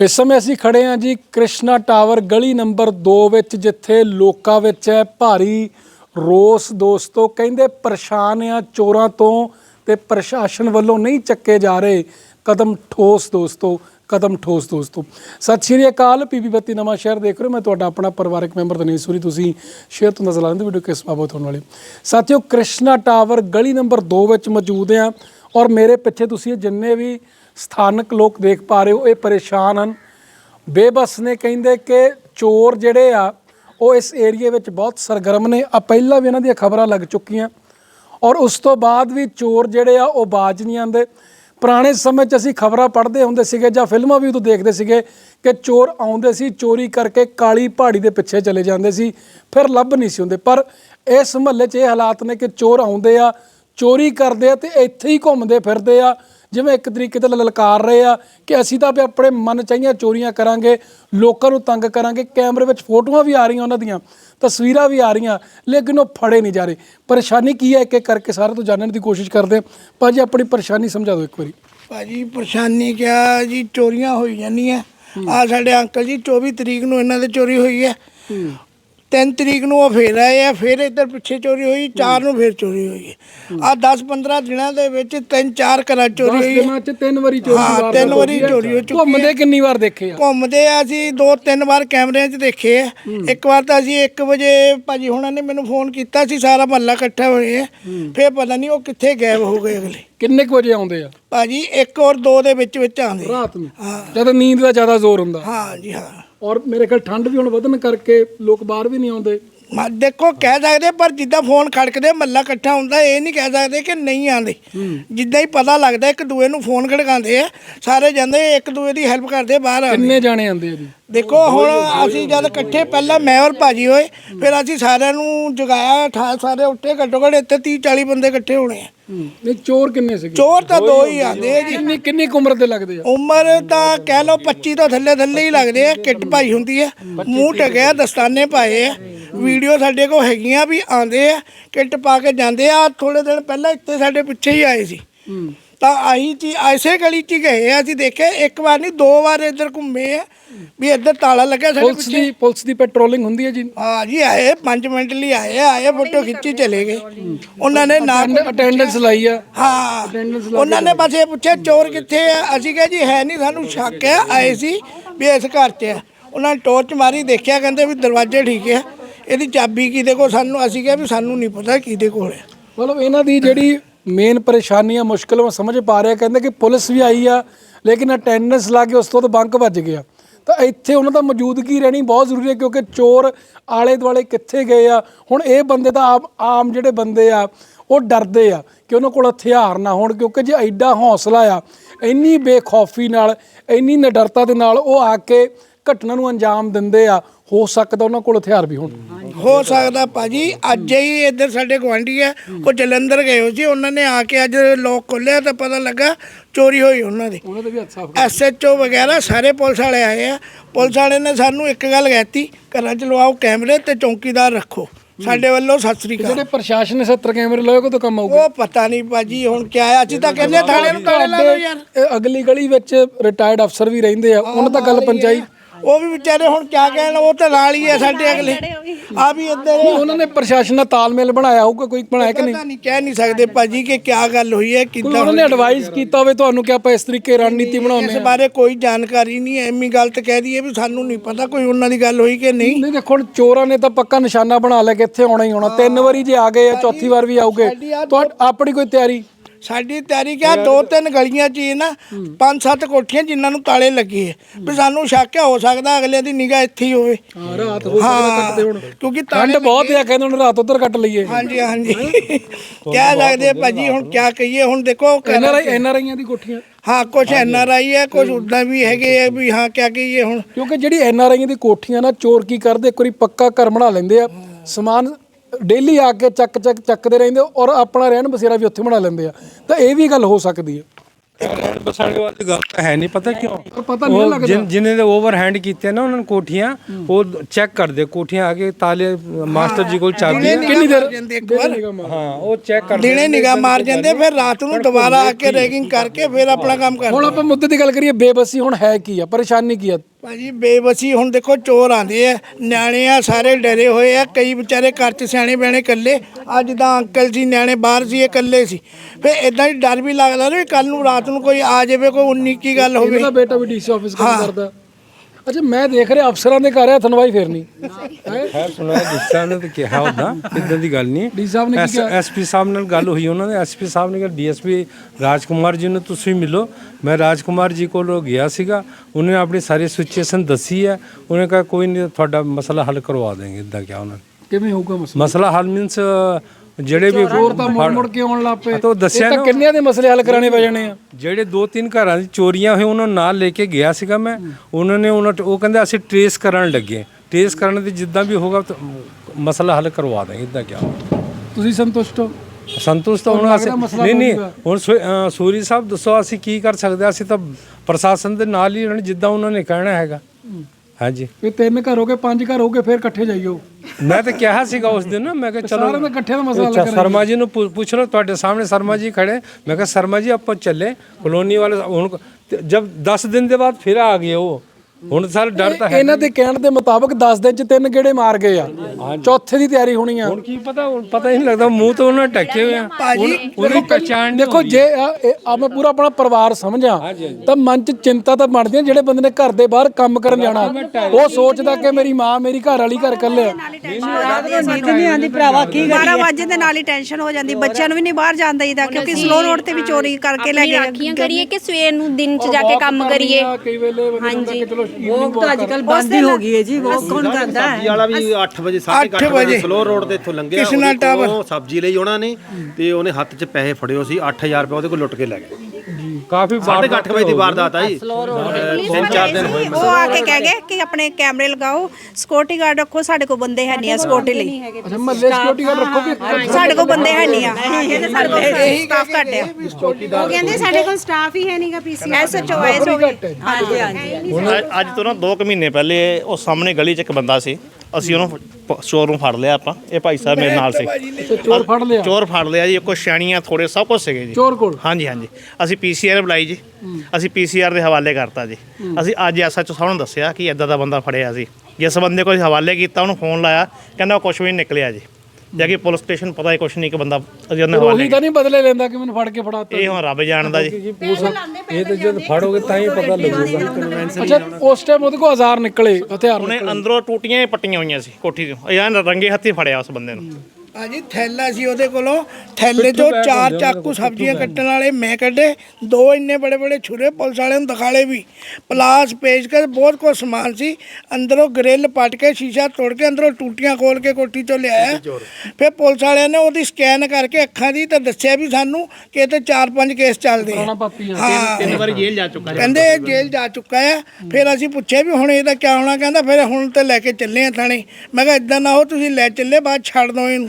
ਇਸ ਸਮੇਂ ਅਸੀਂ ਖੜੇ ਹਾਂ ਜੀ ਕ੍ਰਿਸ਼ਨਾ ਟਾਵਰ ਗਲੀ ਨੰਬਰ 2 ਵਿੱਚ, ਜਿੱਥੇ ਲੋਕਾਂ ਵਿੱਚ ਹੈ ਭਾਰੀ ਰੋਸ ਦੋਸਤੋ, ਕਹਿੰਦੇ ਪਰੇਸ਼ਾਨ ਆ ਚੋਰਾਂ ਤੋਂ ਤੇ ਪ੍ਰਸ਼ਾਸਨ ਵੱਲੋਂ ਨਹੀਂ ਚੱਕੇ ਜਾ ਰਹੇ ਕਦਮ ਠੋਸ ਦੋਸਤੋ, ਕਦਮ ਠੋਸ ਦੋਸਤੋ। ਸਤਿ ਸ਼੍ਰੀ ਅਕਾਲ ਪੀਪੀ ਬੱਤੀ ਨਵਾਂ ਸ਼ਹਿਰ ਦੇਖ ਰਹੇ ਹੋ। ਮੈਂ ਤੁਹਾਡਾ ਆਪਣਾ ਪਰਿਵਾਰਕ ਮੈਂਬਰ ਦਨੇਸ਼ ਸੂਰੀ, ਤੁਸੀਂ ਸ਼ੇਅਰ ਤੋਂ ਨਜ਼ਰ ਆਉਂਦੇ ਵੀਡੀਓ ਕਿਸ ਬਾਬਤ ਹੋਣ ਵਾਲੀ ਸਾਥੀਓ, ਕ੍ਰਿਸ਼ਨਾ ਟਾਵਰ ਗਲੀ ਨੰਬਰ 2 ਵਿੱਚ ਮੌਜੂਦ ਆ ਔਰ ਮੇਰੇ ਪਿੱਛੇ ਤੁਸੀਂ ਜਿੰਨੇ ਵੀ ਸਥਾਨਕ ਲੋਕ ਦੇਖ ਪਾ ਰਹੇ ਹੋ, ਇਹ ਪਰੇਸ਼ਾਨ ਹਨ। ਬੇਬਸ ਨੇ ਕਹਿੰਦੇ ਕਿ ਚੋਰ ਜਿਹੜੇ ਆ, ਉਹ ਇਸ ਏਰੀਏ ਵਿੱਚ ਬਹੁਤ ਸਰਗਰਮ ਨੇ। ਆ ਪਹਿਲਾਂ ਵੀ ਇਹਨਾਂ ਦੀਆਂ ਖਬਰਾਂ ਲੱਗ ਚੁੱਕੀਆਂ। ਔਰ ਉਸ ਤੋਂ ਬਾਅਦ ਵੀ ਚੋਰ ਜਿਹੜੇ ਆ, ਉਹ ਬਾਜ ਨਹੀਂ ਆਉਂਦੇ। ਪੁਰਾਣੇ ਸਮੇਂ 'ਚ ਅਸੀਂ ਖਬਰਾਂ ਪੜ੍ਹਦੇ ਹੁੰਦੇ ਸੀਗੇ ਜਾਂ ਫਿਲਮਾਂ ਵੀ ਉਦੋਂ ਦੇਖਦੇ ਸੀਗੇ ਕਿ ਚੋਰ ਆਉਂਦੇ ਸੀ, ਚੋਰੀ ਕਰਕੇ ਕਾਲੀ ਪਹਾੜੀ ਦੇ ਪਿੱਛੇ ਚਲੇ ਜਾਂਦੇ ਸੀ, ਫਿਰ ਲੱਭ ਨਹੀਂ ਸੀ ਹੁੰਦੇ। ਪਰ ਇਸ ਮਹੱਲੇ 'ਚ ਇਹ ਹਾਲਾਤ ਨੇ ਕਿ ਚੋਰ ਆਉਂਦੇ ਆ, ਚੋਰੀ ਕਰਦੇ ਆ ਤੇ ਇੱਥੇ ਹੀ ਘੁੰਮਦੇ ਫਿਰਦੇ ਆ। ਜਿਵੇਂ ਇੱਕ ਤਰੀਕੇ ਤੇ ਲਲਕਾਰ ਰਹੇ ਆ ਕਿ ਅਸੀਂ ਤਾਂ ਵੀ ਆਪਣੇ ਮਨ ਚਾਹੀਆਂ ਚੋਰੀਆਂ ਕਰਾਂਗੇ, ਲੋਕਾਂ ਨੂੰ ਤੰਗ ਕਰਾਂਗੇ, ਕੈਮਰੇ ਵਿੱਚ ਫੋਟੋਆਂ ਵੀ ਆ ਰਹੀਆਂ ਉਹਨਾਂ ਦੀਆਂ, ਤਸਵੀਰਾਂ ਵੀ ਆ ਰਹੀਆਂ, ਲੇਕਿਨ ਉਹ ਫੜੇ ਨਹੀਂ ਜਾ ਰਹੇ। ਪਰੇਸ਼ਾਨੀ ਕੀ ਹੈ ਇੱਕ ਇੱਕ ਕਰਕੇ ਸਾਰਾ ਤੋਂ ਜਾਣਨ ਦੀ ਕੋਸ਼ਿਸ਼ ਕਰਦੇ ਹਾਂ। ਭਾਜੀ ਆਪਣੀ ਪਰੇਸ਼ਾਨੀ ਸਮਝਾ ਦਿਓ ਇੱਕ ਵਾਰੀ। ਭਾਜੀ ਪਰੇਸ਼ਾਨੀ ਕਿਆ ਜੀ, ਚੋਰੀਆਂ ਹੋਈ ਜਾਂਦੀਆਂ। ਆ ਸਾਡੇ ਅੰਕਲ ਜੀ 24 ਤਰੀਕ ਨੂੰ ਇਹਨਾਂ ਦੇ ਚੋਰੀ ਹੋਈ ਹੈ। 3 ਤਰੀਕ ਨੂੰ ਉਹ ਫੇਰ ਆਏ ਆ ਫਿਰ ਇੱਧਰ ਪਿੱਛੇ ਚੋਰੀ ਹੋਈ 4 ਨੂੰ ਫੇਰ ਚੋਰੀ ਹੋਈ ਆ 10 15 ਦਿਨਾਂ ਦੇ ਵਿੱਚ ਤਿੰਨ ਚਾਰ ਘਰਾਂ 'ਚ ਚੋਰੀ ਹੋਈ ਦਿਨਾਂ 'ਚ ਤਿੰਨ ਵਾਰੀ ਚੋਰੀ ਹਾਂ, ਤਿੰਨ ਵਾਰੀ। ਚੋਰੀ ਹੋ ਚੁੱਕੀ ਘੁੰਮਦੇ ਕਿੰਨੀ ਵਾਰ ਦੇਖੇ ਆ? ਘੁੰਮਦੇ ਆ ਅਸੀਂ ਦੋ ਤਿੰਨ ਵਾਰ ਕੈਮਰਿਆਂ 'ਚ ਦੇਖੇ ਆ। ਇੱਕ ਵਾਰ ਤਾਂ ਅਸੀਂ 1 ਵਜੇ ਭਾਜੀ ਹੁਣਾਂ ਨੇ ਮੈਨੂੰ ਫੋਨ ਕੀਤਾ ਸੀ ਸਾਰਾ ਮਹੱਲਾ ਇਕੱਠਾ ਹੋਏ ਆ। ਫਿਰ ਪਤਾ ਨਹੀਂ ਉਹ ਕਿੱਥੇ ਗਾਇਬ ਹੋ ਗਏ ਅਗਲੇ। ਕਿੰਨੇ ਕੁ ਵਜੇ ਆਉਂਦੇ ਆ? ਭਾਜੀ 1 ਔਰ 2 ਦੇ ਵਿੱਚ ਵਿੱਚ ਆਉਂਦੇ ਰਾਤ ਨੂੰ? ਹਾਂ। ਜਦ ਨੀਂਦ ਦਾ ਜ਼ਿਆਦਾ ਜ਼ੋਰ ਹੁੰਦਾ। ਹਾਂ ਜੀ ਹਾਂ। ਔਰ ਮੇਰੇ ਖਿਆਲ ਠੰਡ ਵੀ ਹੁਣ ਵਧਣ ਕਰਕੇ ਲੋਕ ਬਾਹਰ ਵੀ ਨਹੀਂ ਆਉਂਦੇ। ਮਾ ਦੇਖੋ ਕਹਿ ਸਕਦੇ ਪਰ ਜਿੱਦਾਂ ਫੋਨ ਖੜਕਦੇ ਮੱਲਾ ਇਕੱਠਾ ਹੁੰਦਾ ਇਹ ਨਹੀਂ ਕਹਿ ਸਕਦੇ ਕਿ ਨਹੀਂ ਆਉਂਦੇ। ਜਿੱਦਾਂ ਹੀ ਪਤਾ ਲੱਗਦਾ ਇੱਕ ਦੂਏ ਨੂੰ ਫੋਨ ਖੜਕਾਉਂਦੇ ਆ ਸਾਰੇ ਜਾਂਦੇ ਇੱਕ ਦੂਏ ਦੀ ਹੈਲਪ ਕਰਦੇ ਬਾਹਰ ਆਉਂਦੇ ਕਿੰਨੇ ਜਾਣੇ ਆਉਂਦੇ ਆ ਜੀ? ਦੇਖੋ ਹੁਣ ਅਸੀਂ ਜਦ ਇਕੱਠੇ ਪਹਿਲਾਂ ਮੈਂ ਔਰ ਭਾਜੀ ਹੋਏ ਫਿਰ ਅਸੀਂ ਸਾਰਿਆਂ ਨੂੰ ਜਗਾਇਆ ਠਾ ਸਾਰੇ ਉੱਠੇ ਘੱਟੋ ਘੱਟ ਇੱਥੇ 30 40 ਬੰਦੇ ਇਕੱਠੇ ਹੋਣੇ ਆ। ਨਹੀਂ ਚੋਰ ਕਿੰਨੇ ਸੀਗੇ? ਚੋਰ ਤਾਂ ਦੋ ਹੀ ਆਉਂਦੇ ਆ ਜੀ। ਕਿੰਨੀ ਕਿੰਨੀ ਕੁ ਉਮਰ ਦੇ ਲੱਗਦੇ ਆ? ਉਮਰ ਤਾਂ ਕਹਿ ਲਓ 25 ਤੋਂ ਥੱਲੇ ਥੱਲੇ ਹੀ ਲੱਗਦੇ ਆ ਕਿੱਟ ਪਾਈ ਹੁੰਦੀ ਆ। ਮੂੰਹ ਢਕਿਆ ਦਸਤਾਨੇ ਪਾਏ ਆ। ਵੀਡੀਓ ਸਾਡੇ ਕੋਲ ਹੈਗੀਆਂ ਵੀ ਆਉਂਦੇ ਆ ਕਿੱਟ ਪਾ ਕੇ ਜਾਂਦੇ ਆ। ਥੋੜੇ ਦਿਨ ਪਹਿਲਾਂ ਇੱਥੇ ਸਾਡੇ ਪਿੱਛੇ ਹੀ ਆਏ ਸੀ। ਹੂੰ। ਤਾਂ ਆਹੀ ਚੀ ਐਸੇ ਗਲੀ ਚ ਹੀ ਗਏ ਆ ਅਸੀਂ ਦੇਖੇ ਇੱਕ ਵਾਰ ਨਹੀਂ ਦੋ ਵਾਰ ਇੱਧਰ ਘੁੰਮੇ ਆ ਵੀ ਇੱਧਰ ਤਾਲਾ ਲੱਗਿਆ ਸਾਡੇ ਪੁਲਿਸ ਪਿੱਛੇ ਦੀ ਪੁਲਿਸ ਦੀ ਪੈਟਰੋਲਿੰਗ ਹੁੰਦੀ ਹੈ ਜੀ। ਹਾਂ ਜੀ ਆਏ 5 ਮਿੰਟ ਲਈ ਆਏ ਆਏ ਫੋਟੋ ਖਿੱਚੀ ਚਲੇ ਗਏ। ਉਹਨਾਂ ਨੇ ਨਾ ਅਟੈਂਡੈਂਸ ਲਾਈ ਆ। ਹਾਂ ਉਹਨਾਂ ਨੇ ਬਸ ਇਹ ਪੁੱਛਿਆ ਚੋਰ ਕਿੱਥੇ ਆ? ਅਸੀਂ ਕਿਹਾ ਜੀ ਹੈ ਨਹੀਂ ਸਾਨੂੰ ਸ਼ੱਕ ਹੈ ਆਏ ਸੀ ਵੀ ਇਸ ਘਰ 'ਚ ਆ। ਉਹਨਾਂ ਨੇ ਟੋਰਚ ਮਾਰੀ ਦੇਖਿਆ ਕਹਿੰਦੇ ਵੀ ਦਰਵਾਜ਼ੇ ਠੀਕ ਆ। ਇਹਦੀ ਚਾਬੀ ਕਿਹਦੇ ਕੋਲ? ਸਾਨੂੰ ਅਸੀਂ ਕਿਹਾ ਵੀ ਸਾਨੂੰ ਨਹੀਂ ਪਤਾ ਕਿਹਦੇ ਕੋਲ ਹੈ ਮਤਲਬ ਇਹਨਾਂ ਦੀ ਜਿਹੜੀ ਮੇਨ ਪਰੇਸ਼ਾਨੀਆਂ ਆ ਮੁਸ਼ਕਲ ਮੈਂ ਸਮਝ ਪਾ ਰਿਹਾ, ਕਹਿੰਦੇ ਕਿ ਪੁਲਿਸ ਵੀ ਆਈ ਆ, ਲੇਕਿਨ ਅਟੈਂਡੈਂਸ ਲਾ ਕੇ ਉਸ ਤੋਂ ਤਾਂ ਬੰਕ ਵੱਜ ਗਿਆ। ਤਾਂ ਇੱਥੇ ਉਹਨਾਂ ਦਾ ਮੌਜੂਦਗੀ ਰਹਿਣੀ ਬਹੁਤ ਜ਼ਰੂਰੀ ਹੈ, ਕਿਉਂਕਿ ਚੋਰ ਆਲੇ ਦੁਆਲੇ ਕਿੱਥੇ ਗਏ ਆ? ਹੁਣ ਇਹ ਬੰਦੇ ਤਾਂ ਆਮ ਆਮ ਜਿਹੜੇ ਬੰਦੇ ਆ, ਉਹ ਡਰਦੇ ਆ ਕਿ ਉਹਨਾਂ ਕੋਲ ਹਥਿਆਰ ਨਾ ਹੋਣ, ਕਿਉਂਕਿ ਜੇ ਐਡਾ ਹੌਸਲਾ ਆ, ਇੰਨੀ ਬੇਖੌਫੀ ਨਾਲ, ਇੰਨੀ ਨਿਡਰਤਾ ਦੇ ਨਾਲ ਉਹ ਆ ਕੇ ਘਟਨਾ ਨੂੰ ਅੰਜਾਮ ਦਿੰਦੇ ਆ ਹੋ ਸਕਦਾ ਉਹਨਾਂ ਕੋਲ ਹਥਿਆਰ ਵੀ ਹੋਣ। ਹੋ ਸਕਦਾ ਭਾਜੀ ਅੱਜ ਹੀ ਇੱਧਰ ਸਾਡੇ ਗਵਾਂਢੀ ਆ ਉਹ ਜਲੰਧਰ ਗਏ ਹੋ ਸੀ ਉਹਨਾਂ ਨੇ ਆ ਕੇ ਅੱਜ ਲੋਕ ਖੋਲਿਆ ਤਾਂ ਪਤਾ ਲੱਗਾ ਚੋਰੀ ਹੋਈ ਉਹਨਾਂ ਦੀ। ਉਹਨਾਂ ਦੇ ਵੀ ਹੱਥ ਸਾਫ਼ ਐਸਐਚਓ ਵਗੈਰਾ ਸਾਰੇ ਪੁਲਿਸ ਵਾਲੇ ਆਏ ਆ। ਪੁਲਿਸ ਵਾਲੇ ਨੇ ਸਾਨੂੰ ਇੱਕ ਗੱਲ ਕਹਿਤੀ ਘਰਾਂ 'ਚ ਲਵਾਓ ਕੈਮਰੇ ਤੇ ਚੌਕੀਦਾਰ ਰੱਖੋ। ਸਾਡੇ ਵੱਲੋਂ ਸਤਿ ਸ੍ਰੀ ਅਕਾਲ। ਜਿਹੜੇ ਪ੍ਰਸ਼ਾਸਨ ਨੇ 70 ਕੈਮਰੇ ਲਾਏ ਕਦੋਂ ਕੰਮ ਆਊਗਾ? ਉਹ ਪਤਾ ਨਹੀਂ ਭਾਜੀ ਹੁਣ ਕੀ ਆ ਅਸੀਂ ਤਾਂ ਕਹਿੰਦੇ ਥਾਣੇ ਨੂੰ ਤਾਲੇ ਲਾ ਲਓ ਯਾਰ। ਇਹ ਅਗਲੀ ਗਲੀ ਵਿੱਚ ਰਿਟਾਇਰਡ ਅਫਸਰ ਵੀ ਰਹਿੰਦੇ ਆ ਉਹਨਾਂ ਤਾਂ ਗੱਲ ਪੰਚਾਈ ਉਹ ਵੀ ਵਿਚਾਰੇ ਹੁਣ ਕੀ ਕਹਿਣ ਉਹ ਤਾਂ ਨਾਲ ਹੀ ਆ ਸਾਡੇ ਅਗਲੇ। ਆ ਵੀ ਇੱਧਰ ਉਹਨਾਂ ਨੇ ਪ੍ਰਸ਼ਾਸਨ ਨਾਲ ਤਾਲਮੇਲ ਬਣਾਇਆ ਹੋਊਗਾ ਕੋਈ ਬਣਾਇਆ ਕਿ ਨਹੀਂ ਪਤਾ ਨਹੀਂ? ਕਹਿ ਨਹੀਂ ਸਕਦੇ ਭਾਜੀ ਕਿ ਕੀ ਗੱਲ ਹੋਈ ਹੈ ਕੋਈ ਕਿੱਦਾਂ ਉਹਨਾਂ ਨੇ ਐਡਵਾਈਸ ਕੀਤਾ ਹੋਵੇ ਤੁਹਾਨੂੰ ਕਿ ਆਪਾਂ ਇਸ ਤਰੀਕੇ ਰਣਨੀਤੀ ਬਣਾਉਂਦੇ ਇਸ ਬਾਰੇ ਕੋਈ ਜਾਣਕਾਰੀ ਨਹੀਂ ਹੈ ਐਮੀ ਗੱਲ ਤਾਂ ਕਹਿ ਦਈਏ ਵੀ ਸਾਨੂੰ ਨਹੀਂ ਪਤਾ ਕੋਈ ਉਹਨਾਂ ਦੀ ਗੱਲ ਹੋਈ ਕਿ ਨਹੀਂ। ਨਹੀਂ ਦੇਖੋ ਹੁਣ ਚੋਰਾਂ ਨੇ ਤਾਂ ਪੱਕਾ ਨਿਸ਼ਾਨਾ ਬਣਾ ਲਿਆ ਕਿ ਇੱਥੇ ਆਉਣਾ ਹੀ ਆਉਣਾ। ਤਿੰਨ ਵਾਰੀ ਜੇ ਆ ਗਏ ਆ ਚੌਥੀ ਵਾਰ ਵੀ ਆਉਗੇ। ਤੁਹਾਡੀ ਆਪਣੀ ਕੋਈ ਤਿਆਰੀ? ਸਾਡੀ ਤਿਆਰੀ ਕਿਆ ਦੋ ਤਿੰਨ ਗਲੀਆਂ 'ਚ ਹੀ ਨਾ ਪੰਜ ਸੱਤ ਕੋਠੀਆਂ ਜਿਨ੍ਹਾਂ ਨੂੰ ਤਾਲੇ ਲੱਗੇ ਆ ਵੀ ਸਾਨੂੰ ਸ਼ੱਕ ਹੈ ਹੋ ਸਕਦਾ ਅਗਲੇ ਦੀ ਨਿਗਾਹ ਇੱਥੇ ਹੀ ਹੋਵੇ। ਹਾਂ ਰਾਤ ਹੋ ਸਕਦਾ ਹਾਂ ਕੱਟਦੇ ਹੁਣ। ਕਿਉਂਕਿ ਤਾਲੇ ਠੰਡ ਬਹੁਤ ਆ ਕਹਿੰਦੇ ਹੁਣ ਰਾਤ ਉਧਰ ਕੱਟ ਲਈਏ। ਹਾਂਜੀ ਹਾਂਜੀ। ਕਹਿ ਸਕਦੇ ਆ ਭਾਜੀ ਹੁਣ ਕਿਆ ਕਹੀਏ ਹੁਣ ਦੇਖੋ N R I N R ਆਈਆਂ ਦੀ ਕੋਠੀਆਂ। ਹਾਂ ਕੁਝ ਐਨ ਆਰ ਆਈ ਹੈ ਕੁਝ ਉਦਾਂ ਵੀ ਹੈਗੇ ਆ ਵੀ ਹਾਂ ਕਿਆ ਕਹੀਏ ਹੁਣ। ਕਿਉਂਕਿ ਜਿਹੜੀ ਐਨ ਆਰ ਆਈਆਂ ਦੀ ਕੋਠੀਆਂ ਨਾ ਚੋਰ ਕੀ ਕਰਦੇ ਇੱਕ ਵਾਰੀ ਪੱਕਾ ਘਰ ਬਣਾ ਲੈਂਦੇ ਆ। ਸਮਾਨ ਡੇਲੀ ਆ ਕੇ ਚੱਕ ਚੱਕ ਚੱਕਦੇ ਰਹਿੰਦੇ ਔਰ ਆਪਣਾ ਰਹਿਣ ਬਸੇਰਾ ਵੀ ਉੱਥੇ ਬਣਾ ਲੈਂਦੇ ਆ। ਤਾਂ ਇਹ ਵੀ ਗੱਲ ਹੋ ਸਕਦੀ ਹੈ। ਰਹਿਣ ਬਸਣ ਵਾਲੀ ਗੱਲ ਤਾਂ ਹੈ ਨਹੀਂ ਪਤਾ ਕਿਉਂ? ਪਰ ਪਤਾ ਨਹੀਂ ਲੱਗਦਾ। ਜਿਨ ਜਿਨ੍ਹਾਂ ਦੇ ਓਵਰਹੈਂਡ ਕੀਤੇ ਨਾ ਉਹਨਾਂ ਨੇ ਕੋਠੀਆਂ ਉਹ ਚੈੱਕ ਕਰਦੇ ਕੋਠੀਆਂ ਆ ਕੇ ਤਾਲੇ ਮਾਸਟਰ ਜੀ ਕੋਲ ਚਾਬੀ। ਕਿੰਨੀ ਦੇਰ? ਜਾਂਦੇ ਇੱਕ ਵਾਰ ਹਾਂ ਉਹ ਚੈੱਕ ਕਰਦੇ ਦਿਨੇ ਨਿਗਾਹ ਮਾਰ ਜਾਂਦੇ ਫਿਰ ਰਾਤ ਨੂੰ ਦੁਬਾਰਾ ਆ ਕੇ ਰੈਗਿੰਗ ਕਰਕੇ ਫਿਰ ਆਪਣਾ ਕੰਮ ਕਰਦੇ ਹੁਣ ਆਪਾਂ ਮੁੱਦੇ ਦੀ ਗੱਲ ਕਰੀਏ ਬੇਬਸੀ ਹੁਣ ਹੈ ਕੀ ਆ? ਪਰੇਸ਼ਾਨੀ ਕੀ ਆ? ਭਾਜੀ ਬੇਬਸੀ ਹੁਣ ਦੇਖੋ ਚੋਰ ਆਂਦੇ ਆ ਨਿਆਣੇ ਆ ਸਾਰੇ ਡਰੇ ਹੋਏ ਆ ਕਈ ਵਿਚਾਰੇ ਘਰ 'ਚ ਸਿਆਣੇ ਬਿਆਣੇ ਇਕੱਲੇ ਅੱਜ ਦਾ ਅੰਕਲ ਜੀ ਨਿਆਣੇ ਬਾਹਰ ਸੀ ਇਹ ਇਕੱਲੇ ਸੀ। ਫਿਰ ਇਦਾਂ ਹੀ ਡਰ ਵੀ ਲੱਗਦਾ ਨਾ ਕੱਲ ਨੂੰ ਰਾਤ ਨੂੰ ਕੋਈ ਆ ਜਾਵੇ ਕੋਈ ਉਨੀ ਕੀ ਗੱਲ ਹੋਵੇ। ਇਹਦਾ ਬੇਟਾ ਵੀ ਡੀਸੀ ਆਫਿਸ ਕੰਮ ਕਰਦਾ। ਅੱਛਾ ਮੈਂ ਦੇਖ ਰਿਹਾ ਅਫਸਰਾਂ ਦੇ ਘਰ ਆ ਥਨਵਾਈ ਫੇਰਨੀ ਹੈਂ? ਹੈ ਸੁਣਿਆ ਜਿਸਾਂ ਨੇ ਤਾਂ ਕਿਹਾ ਉਹਦਾ ਇਦਾਂ ਦੀ ਗੱਲ ਨਹੀਂ। ਡੀ ਸਾਹਿਬ ਨੇ ਕੀ ਕਿਹਾ? ਐਸਪੀ ਸਾਹਿਬ ਨਾਲ ਗੱਲ ਹੋਈ ਉਹਨਾਂ ਨੇ ਐਸਪੀ ਸਾਹਿਬ ਨੇ ਕਿਹਾ ਡੀਐਸਪੀ ਰਾਜਕੁਮਾਰ ਜੀ ਨੂੰ ਤੁਸੀਂ ਮਿਲੋ। ਮੈਂ ਰਾਜਕੁਮਾਰ ਜੀ ਕੋਲ ਗਿਆ ਸੀਗਾ ਉਹਨੇ ਆਪਣੀ ਸਾਰੀ ਸਿਚੁਏਸ਼ਨ ਦੱਸੀ ਹੈ। ਉਹਨੇ ਕਿਹਾ ਕੋਈ ਨਹੀਂ ਤੁਹਾਡਾ ਮਸਲਾ ਹੱਲ ਕਰਵਾ ਦੇਂਗੇ ਇਦਾਂ ਕਿਹਾ ਉਹਨਾਂ ਨੇ। ਕਿਵੇਂ ਹੋਊਗਾ ਮਸਲਾ? ਮਸਲਾ ਹੱਲ ਮੀਨਸ ਜਿਹੜੇ ਵੀ ਹੋਰ ਤਾਂ ਮੁੜ ਮੁੜ ਕੇ ਆਉਣ ਲੱਗ ਪਏ। ਤਾਂ ਦੱਸਿਆ ਕਿੰਨਿਆਂ ਦੇ ਮਸਲੇ ਹੱਲ ਕਰਾਣੇ ਪੈ ਜਾਣੇ ਆ? ਜਿਹੜੇ ਦੋ ਤਿੰਨ ਘਰਾਂ ਦੀ ਚੋਰੀਆਂ ਹੋਈ ਉਹਨਾਂ ਨਾਲ ਲੈ ਕੇ ਗਿਆ ਸੀਗਾ ਮੈਂ। ਉਹਨਾਂ ਨੇ ਉਹਨਾਂ ਉਹ ਕਹਿੰਦੇ ਅਸੀਂ ਟਰੇਸ ਕਰਨ ਲੱਗੇ ਟਰੇਸ ਕਰਨ ਦੇ ਜਿੱਦਾਂ ਵੀ ਹੋਗਾ ਮਸਲਾ ਹੱਲ ਕਰਵਾ ਦਾਂਗੇ ਇਦਾਂ ਕਿਹਾ ਤੁਸੀਂ ਸੰਤੁਸ਼ਟ ਹੋ? ਸੰਤੁਸ਼ਟ ਹੁਣ ਅਸੀਂ ਨਹੀਂ ਨਹੀਂ। ਹੁਣ ਸੂਰੀ ਸਾਹਿਬ ਦੱਸੋ ਅਸੀਂ ਕੀ ਕਰ ਸਕਦੇ? ਅਸੀਂ ਤਾਂ ਪ੍ਰਸ਼ਾਸਨ ਦੇ ਨਾਲ ਹੀ ਰਹਿਣਾ ਜਿੱਦਾਂ ਉਹਨਾਂ ਨੇ ਕਹਿਣਾ ਹੈਗਾ। ਹਾਂਜੀ। ਇਹ ਤਿੰਨ ਘਰ ਹੋ ਗਏ ਪੰਜ ਘਰ ਹੋ ਗਏ ਫਿਰ ਇਕੱਠੇ ਜਾਈਓ। ਮੈਂ ਤਾਂ ਕਿਹਾ ਸੀਗਾ ਉਸ ਦਿਨ ਨਾ ਮੈਂ ਕਿਹਾ ਚਲੋ ਸਾਰਿਆਂ ਦਾ ਇਕੱਠੇ ਦਾ ਮਸਲਾ ਅੱਛਾ ਸ਼ਰਮਾ ਜੀ ਨੂੰ ਪੁ- ਪੁੱਛ ਲਓ ਤੁਹਾਡੇ ਸਾਹਮਣੇ ਸ਼ਰਮਾ ਜੀ ਖੜੇ। ਮੈਂ ਕਿਹਾ ਸ਼ਰਮਾ ਜੀ ਆਪਾਂ ਚੱਲੇ। ਕਲੋਨੀ ਵਾਲੇ ਹੁਣ ਜਬ 10 ਦਿਨ ਦੇ ਬਾਅਦ ਫਿਰ ਆ ਗਏ ਉਹ। ਹੁਣ ਸਰ ਡਰ ਤਾਂ ਹੈ ਇਹਨਾਂ ਦੇ ਕਹਿਣ ਦੇ ਮੁਤਾਬਕ 10 ਦਿਨ ਚ ਤਿੰਨ ਗੇੜੇ ਮਾਰ ਗਏ ਆ। ਚੌਥੇ ਦੀ ਤਿਆਰੀ ਹੋਣੀ ਆ। ਹੁਣ ਕੀ ਪਤਾ ਹੁਣ ਪਤਾ ਹੀ ਨਹੀਂ ਲੱਗਦਾ ਮੂੰਹ ਤੋਂ ਉਹਨਾਂ ਢੱਕੇ ਹੋਏ ਆ। ਭਾਜੀ ਉਹਦੀ ਪਛਾਣ ਨਹੀਂ ਦੇਖੋ ਜੇ ਆ ਇਹ- ਆ ਮੈਂ ਪੂਰਾ ਆਪਣਾ ਪਰਿਵਾਰ ਸਮਝਾਂ ਤਾਂ ਮਨ ਚ ਚਿੰਤਾ ਤਾਂ ਬਣਦੀ ਆ ਜਿਹੜੇ ਬੰਦੇ ਨੇ ਘਰ ਦੇ ਬਾਹਰ ਕੰਮ ਕਰਨ ਜਾਣਾ। ਉਹ ਸੋਚਦਾ ਕਿ ਮੇਰੀ ਮਾਂ ਮੇਰੀ ਘਰ ਵਾਲੀ ਘਰ ਇਕੱਲੇ ਆ। ਨਹੀਂ ਆਂਦੀ ਭਰਾਵਾ ਕੀ 12 ਵਜੇ ਦੇ ਨਾਲ ਹੀ ਟੈਨਸ਼ਨ ਹੋ ਜਾਂਦੀ। ਬੱਚਿਆਂ ਨੂੰ ਵੀ ਨਹੀਂ ਬਾਹਰ ਜਾਣ ਦਈਦਾ ਕਿਉਂਕਿ ਸਲੋ ਰੋਡ ਤੇ ਵੀ ਚੋਰੀ ਕਰਕੇ ਲੈ ਆਪਣੀ ਗਏ ਰਾਖੀਆਂ ਕਰੀਏ ਕਿ ਸਵੇਰ ਨੂੰ ਦਿਨ ਚ ਜਾ ਕੇ ਕੰਮ ਕਰੀਏ? ਕਈ ਵੇਲੇ ਚਲੋ ਵੋਕ ਤਾਂ ਅੱਜ ਕੱਲ ਬੰਦ ਹੀ ਹੋ ਗਈ ਹੈ ਜੀ ਵੋਕ ਕੌਣ ਕਰਦਾ ਹੈ? ਸਬਜ਼ੀ ਵਾਲਾ ਵੀ 8 ਵਜੇ 8:30 ਵਜੇ ਵਜੇ। ਸਲੋ ਰੋਡ ਤੇ ਇੱਥੋਂ ਲੰਘਿਆ ਕ੍ਰਿਸ਼ਨਾ ਉਹਦੇ ਟਾਵਰ। ਕੋਲੋਂ ਸਬਜ਼ੀ ਲਈ ਉਹਨਾਂ ਨੇ ਤੇ ਉਹਨੇ ਹੱਥ 'ਚ ਪੈਸੇ ਫੜਿਓ ਸੀ 8000 ਰੁਪਏ ਉਹਦੇ ਕੋਲ ਲੁੱਟ ਕੇ ਲੈ ਗਏ। ਕਾਫੀ ਸਾਢੇ ਕੁ ਅੱਠ ਵਜੇ ਦੀ ਵਾਰਦਾਤ ਆ ਜੀ। ਤਿੰਨ ਚਾਰ ਦਿਨ ਹੋਏ ਉਹ ਆ ਕੇ ਕਹਿ ਗਏ ਕਿ ਆਪਣੇ ਕੈਮਰੇ ਲਗਾਓ ਸਿਕਿਉਰਿਟੀ ਗਾਰਡ ਰੱਖੋ ਸਾਡੇ ਕੋਲ ਬੰਦੇ ਹੈ ਨਹੀਂ ਆ ਸਿਕਿਉਰਿਟੀ ਲਈ। ਅੱਛਾ ਮਹੱਲੇ ਸਿਕਿਉਰਿਟੀ ਗਾਰਡ ਰੱਖੋਗੇ ਸਾਡੇ ਕੋਲ ਬੰਦੇ ਹੈ ਨਹੀਂ ਆ। ਕਹਿੰਦੇ ਸਾਡੇ ਕੋਲ ਸਟਾਫ ਘੱਟ ਆ। ਉਹ ਕਹਿੰਦੇ ਸਾਡੇ ਕੋਲ ਸਟਾਫ ਹੀ ਹੈ ਨਹੀਂਗਾ ਪੀਸੀ ਐਸਐਚਓ ਐਸਓ ਹਾਂਜੀ ਹਾਂਜੀ। ਹੁਣ ਅੱਜ ਤੋਂ ਨਾ 2 ਮਹੀਨੇ ਪਹਿਲੇ ਉਹ ਸਾਹਮਣੇ ਗਲੀ 'ਚ ਇੱਕ ਬੰਦਾ ਸੀ। ਅਸੀਂ ਉਹਨੂੰ ਪ- ਚੋਰ ਨੂੰ ਫੜ ਲਿਆ ਆਪਾਂ। ਇਹ ਭਾਈ ਸਾਹਿਬ ਮੇਰੇ ਨਾਲ ਸੀ। ਚੋਰ ਫੜ ਲਿਆ। ਚੋਰ ਫੜ ਲਿਆ ਜੀ ਕੋਈ ਸ਼ੈਣੀਆਂ ਥੋੜੇ ਸਭ ਕੁਝ ਸੀਗੇ ਜੀ। ਚੋਰ ਕੋਲ? ਹਾਂਜੀ ਹਾਂਜੀ। ਅਸੀਂ ਪੀਸੀਆਰ ਬੁਲਾਈ ਜੀ। ਅਸੀਂ ਪੀਸੀਆਰ ਦੇ ਹਵਾਲੇ ਕਰਤਾ ਜੀ। ਅਸੀਂ ਅੱਜ ਐਸਐਚਓ ਸਾਹਿਬ ਨੂੰ ਦੱਸਿਆ ਕਿ ਇਦਾਂ ਦਾ ਬੰਦਾ ਫੜਿਆ ਸੀ। ਜਿਸ ਬੰਦੇ ਕੋਲ ਹਵਾਲੇ ਕੀਤਾ ਉਹਨੂੰ ਫੋਨ ਲਾਇਆ ਕਹਿੰਦਾ ਉਹ ਕੁਝ ਵੀ ਨਹੀਂ ਨਿਕਲਿਆ ਜੀ। ਜਾ ਕੇ ਪੁਲਿਸ ਸਟੇਸ਼ਨ ਪਤਾ ਹੀ ਕੁਝ ਨਹੀਂ ਕਿ ਬੰਦਾ ਅਸੀਂ ਉਹਨੇ ਹਵਾਲੇ ਉਹੀ ਤਾਂ ਨਹੀਂ ਬਦਲੇ ਲੈਂਦਾ ਕਿ ਮੈਨੂੰ ਫੜ ਕੇ ਫੜਾਤਾ ਇਹ ਹੁਣ ਰੱਬ ਜਾਣਦਾ ਜੀ। ਇਹ ਤਾਂ ਜਦ ਫੜੋਗੇ ਤਾਂ ਹੀ ਪਤਾ ਲੱਗੂਗਾ। ਅੱਛਾ ਉਸ ਟਾਈਮ ਉਹਦੇ ਕੋਲ ਹਜ਼ਾਰ ਨਿਕਲੇ ਹਥਿਆਰ ਉਹਨੇ ਅੰਦਰੋਂ ਟੂਟੀਆਂ ਹੀ ਪੱਟੀਆਂ ਹੋਈਆਂ ਸੀ ਕੋਠੀ ਤੋਂ। ਇਹ ਐਨ ਰੰਗੇ ਹੱਥੀ ਫੜਿਆ ਉਸ ਬੰਦੇ ਨੂੰ। ਭਾਜੀ ਥੈਲਾ ਸੀ ਉਹਦੇ ਕੋਲੋਂ। ਥੈਲੇ ਚੋਂ ਚਾਰ ਚਾਕੂ ਸਬਜ਼ੀਆਂ ਕੱਟਣ ਵਾਲੇ ਮੈਂ ਕੱਢੇ। ਦੋ ਇੰਨੇ ਬੜੇ ਬੜੇ ਛੁਰੇ ਪੁਲਿਸ ਵਾਲਿਆਂ ਨੂੰ ਦਿਖਾਲੇ ਵੀ। ਪਲਾਸ ਪੇਚਕਸ ਬਹੁਤ ਕੁਝ ਸਮਾਨ ਸੀ। ਅੰਦਰੋਂ ਗ੍ਰਿਲ ਪੱਟ ਕੇ ਸ਼ੀਸ਼ਾ ਤੋੜ ਕੇ ਅੰਦਰੋਂ ਟੂਟੀਆਂ ਖੋਲ ਕੇ ਕੋਠੀ ਚੋਂ ਲਿਆਇਆ। ਫਿਰ ਪੁਲਿਸ ਵਾਲਿਆਂ ਨੇ ਉਹਦੀ ਸਕੈਨ ਕਰਕੇ ਅੱਖਾਂ ਦੀ ਤਾਂ ਦੱਸਿਆ ਵੀ ਸਾਨੂੰ ਕਿ ਇਹ ਤੇ ਚਾਰ ਪੰਜ ਕੇਸ ਚੱਲਦੇ ਆ। ਪਾਪੀ ਆ ਹਾਂ। ਤਿੰਨ ਵਾਰੀ ਜੇਲ੍ਹ ਜਾ ਚੁੱਕਾ ਕਹਿੰਦੇ ਇਹ ਜੇਲ੍ਹ ਜਾ ਚੁੱਕਾ ਹੈ ਫਿਰ ਅਸੀਂ ਪੁੱਛਿਆ ਵੀ ਹੁਣ ਇਹਦਾ ਕੀ ਹੋਣਾ? ਕਹਿੰਦਾ ਫਿਰ ਹੁਣ ਤੇ ਲੈ ਕੇ ਚੱਲੇ ਆ ਥਾਣੇ। ਮੈਂ ਕਿਹਾ ਇਦਾਂ ਨਾ ਹੋ ਤੁਸੀਂ ਲੈ ਚੱਲੇ ਬਾਅਦ ਛੱਡ ਦੋ ਇਹਨੂੰ।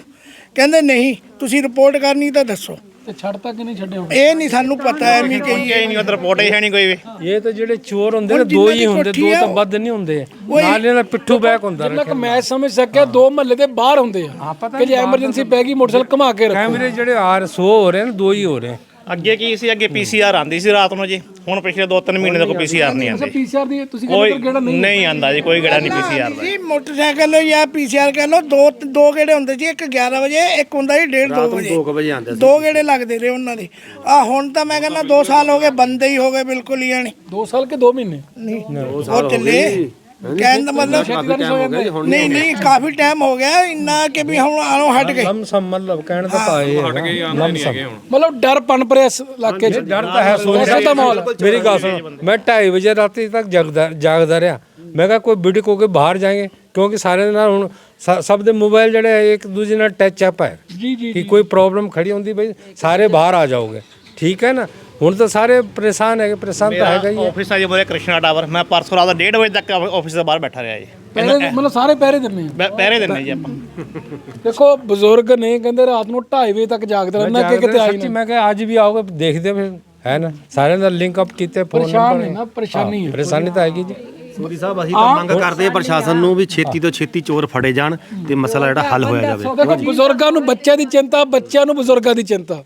ਕਹਿੰਦੇ ਨਹੀਂ ਤੁਸੀਂ ਰਿਪੋਰਟ ਕਰਨੀ ਤਾਂ ਦੱਸੋ। ਤੇ ਛੱਡਤਾ ਕਿ ਨਹੀਂ ਛੱਡਿਆ ਇਹ ਨਹੀਂ ਸਾਨੂੰ ਪਤਾ ਐ ਵੀ ਕਹੀ ਇਹ ਨਹੀਂ ਉਧਰ ਰਿਪੋਰਟ ਹੀ ਹੈ ਨਹੀਂ ਕੋਈ ਵੀ। ਇਹ ਤਾਂ ਜਿਹੜੇ ਚੋਰ ਹੁੰਦੇ ਨੇ ਦੋ ਹੀ ਹੁੰਦੇ ਦੋ ਆ, ਤਾਂ ਵੱਧ ਨਹੀਂ ਹੁੰਦੇ। ਨਾਲ ਇਹਨਾਂ ਦਾ ਪਿੱਠੂ ਬੈਕ ਹੁੰਦਾ ਜਿੰਨਾ ਕਿ ਮੈਂ ਸਮਝ ਸਕਿਆ ਦੋ ਮਹੱਲੇ ਦੇ ਬਾਹਰ ਹੁੰਦੇ ਆ। ਕਿ ਜੇ ਐਮਰਜੈਂਸੀ ਪੈ ਗਈ ਮੋਟਰਸਾਈਕਲ ਘੁਮਾ ਕੇ ਰੱਖੋ। ਕੈਮਰੇ ਜਿਹੜੇ ਆਰ 100 ਹੋ ਰਹੇ ਨੇ ਦੋ ਹੀ ਹੋ ਰਹੇ। ਅੱਗੇ ਕੀ ਸੀ? ਅੱਗੇ ਪੀਸੀਆਰ ਆਂਦੀ ਸੀ ਰਾਤ ਨੂੰ ਜੀ। ਹੁਣ ਪਿਛਲੇ 2-3 ਮਹੀਨੇ ਤੋਂ ਕੋਈ ਪੀਸੀਆਰ ਨਹੀਂ ਆਂਦੀ ਪੀਸੀਆਰ ਦੀ ਤੁਸੀਂ ਕੋਈ ਕਿਹੜਾ ਨਹੀਂ ਨਹੀਂ ਆਂਦਾ ਜੀ ਕੋਈ ਗੜਾ ਨਹੀਂ ਪੀਸੀਆਰ ਦਾ। ਜੀ ਮੋਟਰਸਾਈਕਲ ਜਾਂ ਪੀਸੀਆਰ ਕਹ ਲਓ ਦੋ ਦੋ ਗੇੜੇ ਹੁੰਦੇ ਸੀ ਇੱਕ 11 ਵਜੇ ਇੱਕ ਹੁੰਦਾ ਸੀ 1:30 2 ਵਜੇ। 2 ਵਜੇ ਆਉਂਦੇ ਦੋ ਗੇੜੇ ਲੱਗਦੇ ਰਹੇ ਉਹਨਾਂ ਦੇ। ਆ ਹੁਣ ਤਾਂ ਮੈਂ ਕਹਿੰਦਾ 2 ਸਾਲ ਹੋ ਗਏ ਬੰਦੇ ਹੀ ਹੋ ਗਏ ਬਿਲਕੁਲ ਹੀ ਆਣੇ 2 ਸਾਲ ਕੇ 2 ਮਹੀਨੇ? ਨਹੀਂ ਉਹ ਚੱਲੇ। ਕਹਿਣ ਦਾ ਮਤਲਬ ਨਹੀਂ ਨਹੀਂ ਕਾਫੀ ਟਾਈਮ ਹੋ ਗਿਆ ਇੰਨਾ ਕਿ ਵੀ ਹੁਣ ਆਣੋ ਹਟ ਗਏ। ਮਤਲਬ ਕਹਿਣ ਦਾ ਤਾਂ ਇਹ ਹਟ ਗਏ ਲਮ ਸਮ। ਮਤਲਬ ਡਰ ਪਨਪ ਰਿਹਾ ਇਸ ਇਲਾਕੇ 'ਚ। ਡਰ ਤਾਂ ਹੈ ਸੋਚ ਦਾ ਮਾਹੌਲ। ਮੇਰੀ ਗੱਲ ਸੁਣ ਮੈਂ 2:30 ਵਜੇ ਰਾਤੀ ਤੱਕ ਜਾਗਦਾ ਜਾਗਦਾ ਰਿਹਾ। ਮੈਂ ਕਿਹਾ ਕੋਈ ਬਿਡਕ ਹੋ ਕੇ ਬਾਹਰ ਜਾਏਂਗੇ ਕਿਉਂਕਿ ਸਾਰੇ ਦੇ ਨਾਲ ਹੁਣ ਸਭ ਦੇ ਮੋਬਾਈਲ ਜਿਹੜੇ ਹੈ, ਇੱਕ ਦੂਜੇ ਨਾਲ ਟੱਚ ਅਪ ਹੈ ਜੀ ਜੀ ਕਿ ਕੋਈ ਪ੍ਰੋਬਲਮ ਖੜੀ ਹੁੰਦੀ ਬਈ ਸਾਰੇ ਬਾਹਰ ਆ ਜਾਓਗੇ। ਠੀਕ ਹੈ ਨਾ? ਹੁਣ ਤਾਂ ਸਾਰੇ ਪਰੇਸ਼ਾਨ ਹੈਗੇ ਪਰੇਸ਼ਾਨ ਤਾਂ ਹੈਗਾ ਹੀ ਹੈ। ਆਫਿਸ ਆ ਜੀ ਮੋਰੇ ਕ੍ਰਿਸ਼ਨਾ ਟਾਵਰ ਮੈਂ ਪਰਸੋਂ ਰਾਤ 1:30 ਵਜੇ ਤੱਕ ਆਫਿਸ ਦੇ ਬਾਹਰ ਬੈਠਾ ਰਿਹਾ ਜੀ। ਮਤਲਬ ਸਾਰੇ ਪਹਿਰੇ ਦਿੰਨੇ ਆ। ਪਹਿ- ਪਹਿਰੇ ਦਿੰਦੇ ਜੀ ਆਪਾਂ। ਦੇਖੋ ਬਜ਼ੁਰਗ ਨੇ ਕਹਿੰਦੇ ਰਾਤ ਨੂੰ 2:30 ਵਜੇ ਤੱਕ ਜਾਗਦੇ ਰਹਿਣਾ ਕਿ ਕਿਤੇ ਆਈ ਸੱਚੀ ਮੈਂ ਕਿਹਾ ਅੱਜ ਵੀ ਆਓਗੇ ਦੇਖਦੇ ਫਿਰ ਹੈ ਨਾ? ਸਾਰਿਆਂ ਦਾ ਲਿੰਕ ਅਪ ਕੀਤੇ ਫੋਨ ਪਰੇਸ਼ਾਨ ਨੇ ਨਾ ਪਰੇਸ਼ਾਨੀ ਹੈ ਪਰੇਸ਼ਾਨੀ ਤਾਂ ਆਏਗੀ ਜੀ। ਮੋਦੀ ਸਾਹਿਬ ਅਸੀਂ ਤਾਂ ਮੰਗ ਕਰਦੇ ਹਾਂ ਪ੍ਰਸ਼ਾਸਨ ਨੂੰ ਵੀ ਛੇਤੀ ਤੋਂ ਛੇਤੀ ਚੋਰ ਫੜੇ ਜਾਣ ਤੇ ਮਸਲਾ ਜਿਹੜਾ ਹੱਲ ਹੋਇਆ ਜਾਵੇ। ਦੇਖੋ ਬਜ਼ੁਰਗਾਂ ਨੂੰ ਬੱਚਿਆਂ ਦੀ ਚਿੰਤਾ ਬੱਚਿਆਂ ਨੂੰ ਬਜ਼ੁਰਗਾਂ ਦੀ ਚਿੰਤਾ।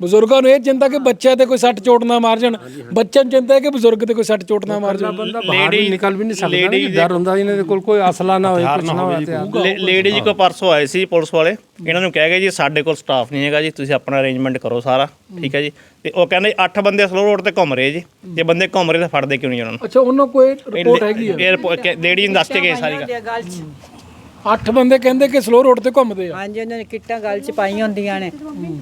ਬਜ਼ੁਰਗਾਂ ਨੂੰ ਇਹ ਚਿੰਤਾ ਕਿ ਬੱਚਿਆਂ ਤੇ ਕੋਈ ਸੱਟ ਚੋਟ ਨਾ ਮਾਰ ਜਾਣ। ਬੱਚਿਆਂ ਨੂੰ ਚਿੰਤਾ ਹੈ ਕਿ ਬਜ਼ੁਰਗ ਤੇ ਕੋਈ ਸੱਟ ਚੋਟ ਨਾ ਮਾਰ ਜਾਣ। ਬੰਦਾ ਬਾਹਰ ਵੀ ਨਿਕਲ ਵੀ ਨਹੀਂ ਸਕਦਾ ਨਾ ਜੀ, ਡਰ ਹੁੰਦਾ ਇਹਨਾਂ ਦੇ ਕੋਲ ਕੋਈ ਅਸਲਾ ਨਾ ਹੋਏ ਕੁਛ ਨਾ ਹੋਵੇ ਤੇ ਲੇਡੀ ਜੀ ਕੋ ਪਰਸੋਂ ਆਏ ਸੀ ਪੁਲਿਸ ਵਾਲੇ। ਇਹਨਾਂ ਨੂੰ ਕਹਿ ਗਏ ਜੀ ਸਾਡੇ ਕੋਲ ਸਟਾਫ ਨਹੀਂ ਹੈਗਾ ਜੀ ਤੁਸੀਂ ਆਪਣਾ ਅਰੇਂਜਮੈਂਟ ਕਰੋ ਸਾਰਾ ਠੀਕ ਹੈ ਜੀ। ਤੇ ਉਹ ਕਹਿੰਦੇ 8 ਬੰਦੇ ਸਲੋ ਰੋਡ ਤੇ ਘੁੰਮ ਰਹੇ ਜੀ। ਜੇ ਬੰਦੇ ਘੁੰਮ ਰਹੇ ਤਾਂ ਫੜਦੇ ਕਿਉਂ ਨਹੀਂ ਉਹਨਾਂ ਅੱਛਾ ਉਹਨਾਂ ਕੋਈ ਰਿਪੋਰਟ ਹੈਗੀ ਨੂੰ ਲੇਡੀ ਨੂੰ ਦੱਸ ਕੇ ਗਏ ਸਾਰੀ ਗੱਲ। ਗੱਲ ਚ ਅੱਠ ਬੰਦੇ ਕਹਿੰਦੇ ਕਿ ਸਲੋ ਰੋਡ ਤੇ ਘੁੰਮਦੇ ਆ। ਹਾਂਜੀ ਉਹਨਾਂ ਨੇ ਕਿੱਟਾਂ ਗੱਲ ਚ ਪਾਈਆਂ ਹੁੰਦੀਆਂ ਨੇ।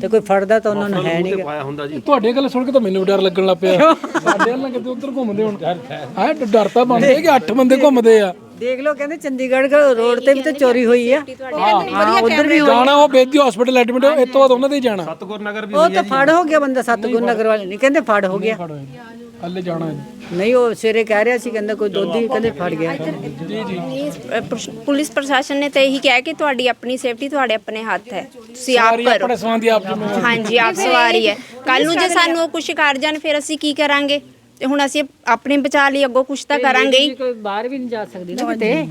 ਤੇ ਕੋਈ ਫੜਦਾ ਤਾਂ ਉਹਨਾਂ ਨੂੰ ਹੈ ਨਹੀਂ ਪਾਇਆ ਹੁੰਦਾ ਜੀ। ਤੁਹਾਡੇ ਗੱਲ ਸੁਣ ਕੇ ਤਾਂ ਮੈਨੂੰ ਵੀ ਡਰ ਲੱਗਣ ਲੱਗ ਪਿਆ। ਸਾਡੇ ਵੱਲ ਨਾ ਕਿਤੇ ਉੱਧਰ ਘੁੰਮਦੇ ਹੁਣ। ਹੈ ਡਰ ਤਾਂ ਬਣਦੇ ਕਿ ਅੱਠ ਬੰਦੇ ਘੁੰਮਦੇ ਆ। ਦੇਖ ਲਓ ਕਹਿੰਦੇ ਚੰਡੀਗੜ੍ਹ ਰੋਡ ਤੇ ਵੀ ਤਾਂ ਚੋਰੀ ਹੋਈ ਆ। ਹਾਂ ਉਧਰ ਵੀ ਜਾਣਾ ਉਹ ਬੇਦੀ ਹਸਪੀਟਲ ਐਡਮਿਟ ਇਸ ਤੋਂ ਬਾਅਦ ਉਹਨਾਂ ਦੇ ਹੀ ਜਾਣਾ। ਸਤਗੁਰ ਨਗਰ ਵੀ ਉਹ ਤਾਂ ਫੜ ਹੋ ਗਿਆ ਬੰਦਾ ਸਤਗੁਰ ਨਗਰ ਵਾਲੇ ਨਹੀਂ ਕਹਿੰਦੇ ਫੜ ਹੋ ਗਿਆ। ਹੱਲੇ ਜਾਣਾ ਹੈ। ਨਹੀਂ ਉਹ ਸਵੇਰੇ ਕਹਿ ਰਿਹਾ ਸੀ ਕਹਿੰਦਾ ਕੋਈ ਦੋਧੀ ਕਹਿੰਦੇ ਫੜ ਗਿਆ। ਅ, ਪੁਲਿਸ- ਪੁਲਿਸ ਪ੍ਰਸ਼ਾਸਨ ਨੇ ਤਾਂ ਇਹੀ ਕਿਹਾ ਕਿ ਤੁਹਾਡੀ ਆਪਣੀ ਸੇਫਟੀ ਤੁਹਾਡੇ ਆਪਣੇ ਹੱਥ ਹੈ। ਤੁਸੀਂ ਆਪ ਸਾਰੀ ਕਰੋ। ਆਪਣੇ ਸਮਾਨ ਦੀ ਆਪ ਜ਼ਿੰਮੇਵਾਰੀ ਹਾਂਜੀ ਆਪ ਸਵਾਰੀ ਹੈ। ਕੱਲ ਨੂੰ ਜੇ ਸਾਨੂੰ ਉਹ ਕੁਝ ਕਰ ਜਾਣ ਫਿਰ ਅਸੀਂ ਕੀ ਕਰਾਂਗੇ? ਤੇ ਹੁਣ ਅਸੀਂ ਆਪਣੇ ਬਚਾ ਲਈ ਅੱਗੋਂ ਕੁਝ ਤਾਂ ਕਰਾਂਗੇ ਹੀ। ਕੋਈ ਬਾਹਰ ਵੀ ਨਹੀਂ ਜਾ ਸਕਦੀ ਨਾ ਕਿਤੇ।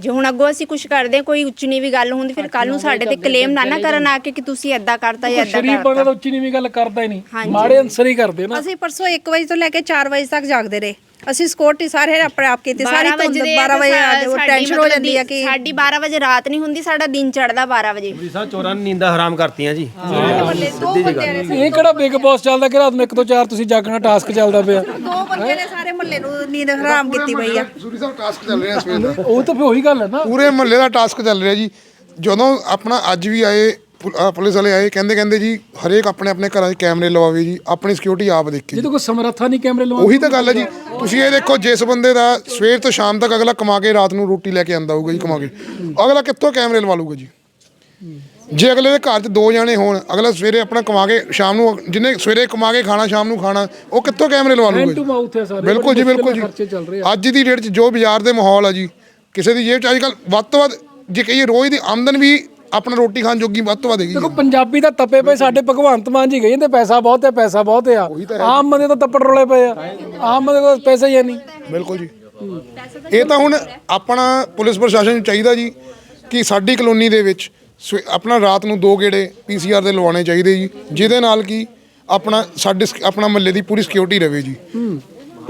ਜੇ ਹੁਣ ਅੱਗੋਂ ਅਸੀਂ ਕੁਝ ਕਰਦੇ ਹਾਂ, ਕੋਈ ਉੱਚ ਨੀਵੀਂ ਗੱਲ ਹੁੰਦੀ ਫਿਰ ਕੱਲ ਨੂੰ ਸਾਡੇ ਤੇ ਕਲੇਮ ਨਾ ਨਾ ਕਰਨ ਆ ਕੇ ਕਿ ਤੁਸੀਂ ਐਦਾਂ ਕਰਤਾ ਜਾਂ ਐਦਾਂ ਸ਼ਰੀਫ ਤਾਂ ਉੱਚੀ ਨੀਵੀਂ ਗੱਲ ਕਰਦਾ ਹੀ ਨਹੀਂ। ਮਾੜੇ ਅਨਸਰ ਹੀ ਕਰਦੇ ਨਾ। ਅਸੀਂ ਪਰਸੋਂ 1 ਵਜੇ ਤੋਂ ਲੈ ਕੇ 4 ਵਜੇ ਤੱਕ ਜਾਗਦੇ ਰਹੇ। ਅਸੀਂ ਸਿਕਿਉਰਿਟੀ ਸਾਰੇ ਆਪਣੇ ਆਪ ਕੀਤੀ ਸਾਰੀ 12 ਧੁੰਦ ਵਜੇ 12 ਵਜੇ ਆ ਸਾਡੀ ਟੈਨਸ਼ਨ ਹੋ ਜਾਂਦੀ ਆ ਕਿ ਸਾਡੀ 12 ਵਜੇ ਰਾਤ ਨਹੀਂ ਹੁੰਦੀ ਸਾਡਾ ਦਿਨ ਚੜਦਾ 12 ਵਜੇ। ਮੋਦੀ ਸਾਹਿਬ ਚੋਰਾਂ ਨੇ ਨੀਂਦਾਂ ਹਰਾਮ ਕਰਤੀਆਂ ਜੀ। ਇਹ ਕਿਹੜਾ ਬਿਗ ਬੌਸ ਚੱਲਦਾ ਕਿ ਰਾਤ ਨੂੰ 1 ਤੋਂ 4 ਤੁਸੀਂ ਜਾਗਣਾ ਟਾਸਕ ਚੱਲਦਾ ਪਿਆ। ਦੋ ਬੰਦੇ ਨੇ ਸਾਰੇ ਮਹੱਲੇ ਨੂੰ ਨੀਂਦ ਹਰਾਮ ਕੀਤੀ ਪਈ ਆ। ਸੂਰੀ ਸਾਹਿਬ ਟਾਸਕ ਚੱਲ ਰਿਹਾ ਸਵੇਰ ਦਾ। ਉਹ ਤਾਂ ਫਿਰ ਉਹੀ ਗੱਲ ਹੈ ਨਾ। ਪੂਰੇ ਮਹੱਲੇ ਦਾ ਟਾਸਕ ਚੱਲ ਰਿਹਾ ਜੀ। ਜਦੋਂ ਆਪਣਾ ਅੱਜ ਵੀ ਆਏ ਪੁ- ਆਹ ਪੁਲਿਸ ਵਾਲੇ ਆਏ ਕਹਿੰਦੇ ਕਹਿੰਦੇ ਜੀ ਹਰੇਕ ਆਪਣੇ ਆਪਣੇ ਘਰਾਂ 'ਚ ਕੈਮਰੇ ਲਵਾਵੇ ਜੀ ਆਪਣੀ ਸਿਕਿਉਰਿਟੀ ਆਪ ਦੇਖੇ ਜੀ। ਜਿਹਦੇ ਕੋਈ ਸਮਰੱਥਾ ਨਹੀਂ ਕੈਮਰੇ ਲਵਾ ਉਹੀ ਤਾਂ ਗੱਲ ਹੈ ਜੀ। ਤੁਸੀਂ ਇਹ ਦੇਖੋ ਜਿਸ ਬੰਦੇ ਦਾ ਸਵੇਰ ਤੋਂ ਸ਼ਾਮ ਤੱਕ ਅਗਲਾ ਕਮਾ ਕੇ ਰਾਤ ਨੂੰ ਰੋਟੀ ਲੈ ਕੇ ਆਂਦਾ ਹੋਊਗਾ ਜੀ ਕਮਾ ਕੇ। ਅਗਲਾ ਕਿੱਥੋਂ ਕੈਮਰੇ ਲਵਾ ਲੂਗਾ ਜੀ? ਜੇ ਅਗਲੇ ਦੇ ਘਰ 'ਚ ਦੋ ਜਾਣੇ ਹੋਣ ਅਗਲਾ ਸਵੇਰੇ ਆਪਣਾ ਕਮਾ ਕੇ ਸ਼ਾਮ ਨੂੰ ਜਿਹਨੇ ਸਵੇਰੇ ਕਮਾ ਕੇ ਖਾਣਾ ਸ਼ਾਮ ਨੂੰ ਖਾਣਾ ਉਹ ਕਿੱਥੋਂ ਕੈਮਰੇ ਲਵਾ ਲੂਗਾ ਹੈਂਡ ਟੂ ਜੀ ਮਾਊਥ ਹੈ ਸਾਰੇ ਬਿਲਕੁਲ ਜੀ ਬੜੇ ਬਿਲਕੁਲ ਮੁਸ਼ਕਿਲ ਖਰਚੇ ਚੱਲ ਰਹੇ ਆ। ਜੀ ਅੱਜ ਦੀ ਡੇਟ 'ਚ ਜੋ ਬਾਜ਼ਾਰ ਦੇ ਮਾਹੌਲ ਆ ਜੀ ਕਿਸੇ ਦੀ ਜੇਬ 'ਚ ਅੱਜ ਕੱਲ ਵੱਧ ਤੋਂ ਵੱਧ ਜੇ ਕਹੀਏ ਰੋਜ਼ ਦੀ ਆਮਦਨ ਵੀ ਆਪਣਾ ਰੋਟੀ ਖਾਣ ਜੋਗੀ ਵੱਧ ਤੋਂ ਵੱਧ ਹੈਗੀ ਦੇਖੋ। ਪੰਜਾਬੀ ਤਾਂ ਤੱਪੇ ਪਏ ਸਾਡੇ ਭਗਵੰਤ ਮਾਨ ਜੀ ਗਏ ਜਾਂਦੇ ਪੈਸਾ ਬਹੁਤ ਹੈ ਪੈਸਾ ਬਹੁਤ ਹੈ ਆਮ ਬੰਦੇ ਤਾਂ ਤੱਪੜ ਰੋਲੇ ਪਏ ਆ। ਆਮ ਬੰਦੇ ਕੋਲ ਪੈਸਾ ਹੀ ਹੈ ਨਹੀਂ। ਬਿਲਕੁਲ ਜੀ। ਇਹ ਤਾਂ ਹੁਣ ਆਪਣਾ ਪੁਲਿਸ ਪ੍ਰਸ਼ਾਸਨ ਨੂੰ ਚਾਹੀਦਾ ਜੀ ਕਿ ਸਾਡੀ ਕਲੋਨੀ ਦੇ ਵਿੱਚ ਸਵੇ- ਆਪਣਾ ਰਾਤ ਨੂੰ ਦੋ ਗੇੜੇ ਪੀਸੀਆਰ ਦੇ ਲਵਾਉਣੇ ਚਾਹੀਦੇ ਜੀ ਜਿਹਦੇ ਨਾਲ ਕਿ ਆਪਣਾ ਸਾਡੇ ਸ- ਆਪਣਾ ਮਹੱਲੇ ਦੀ ਪੂਰੀ ਸਿਕਿਉਰਿਟੀ ਰਵੇ ਜੀ।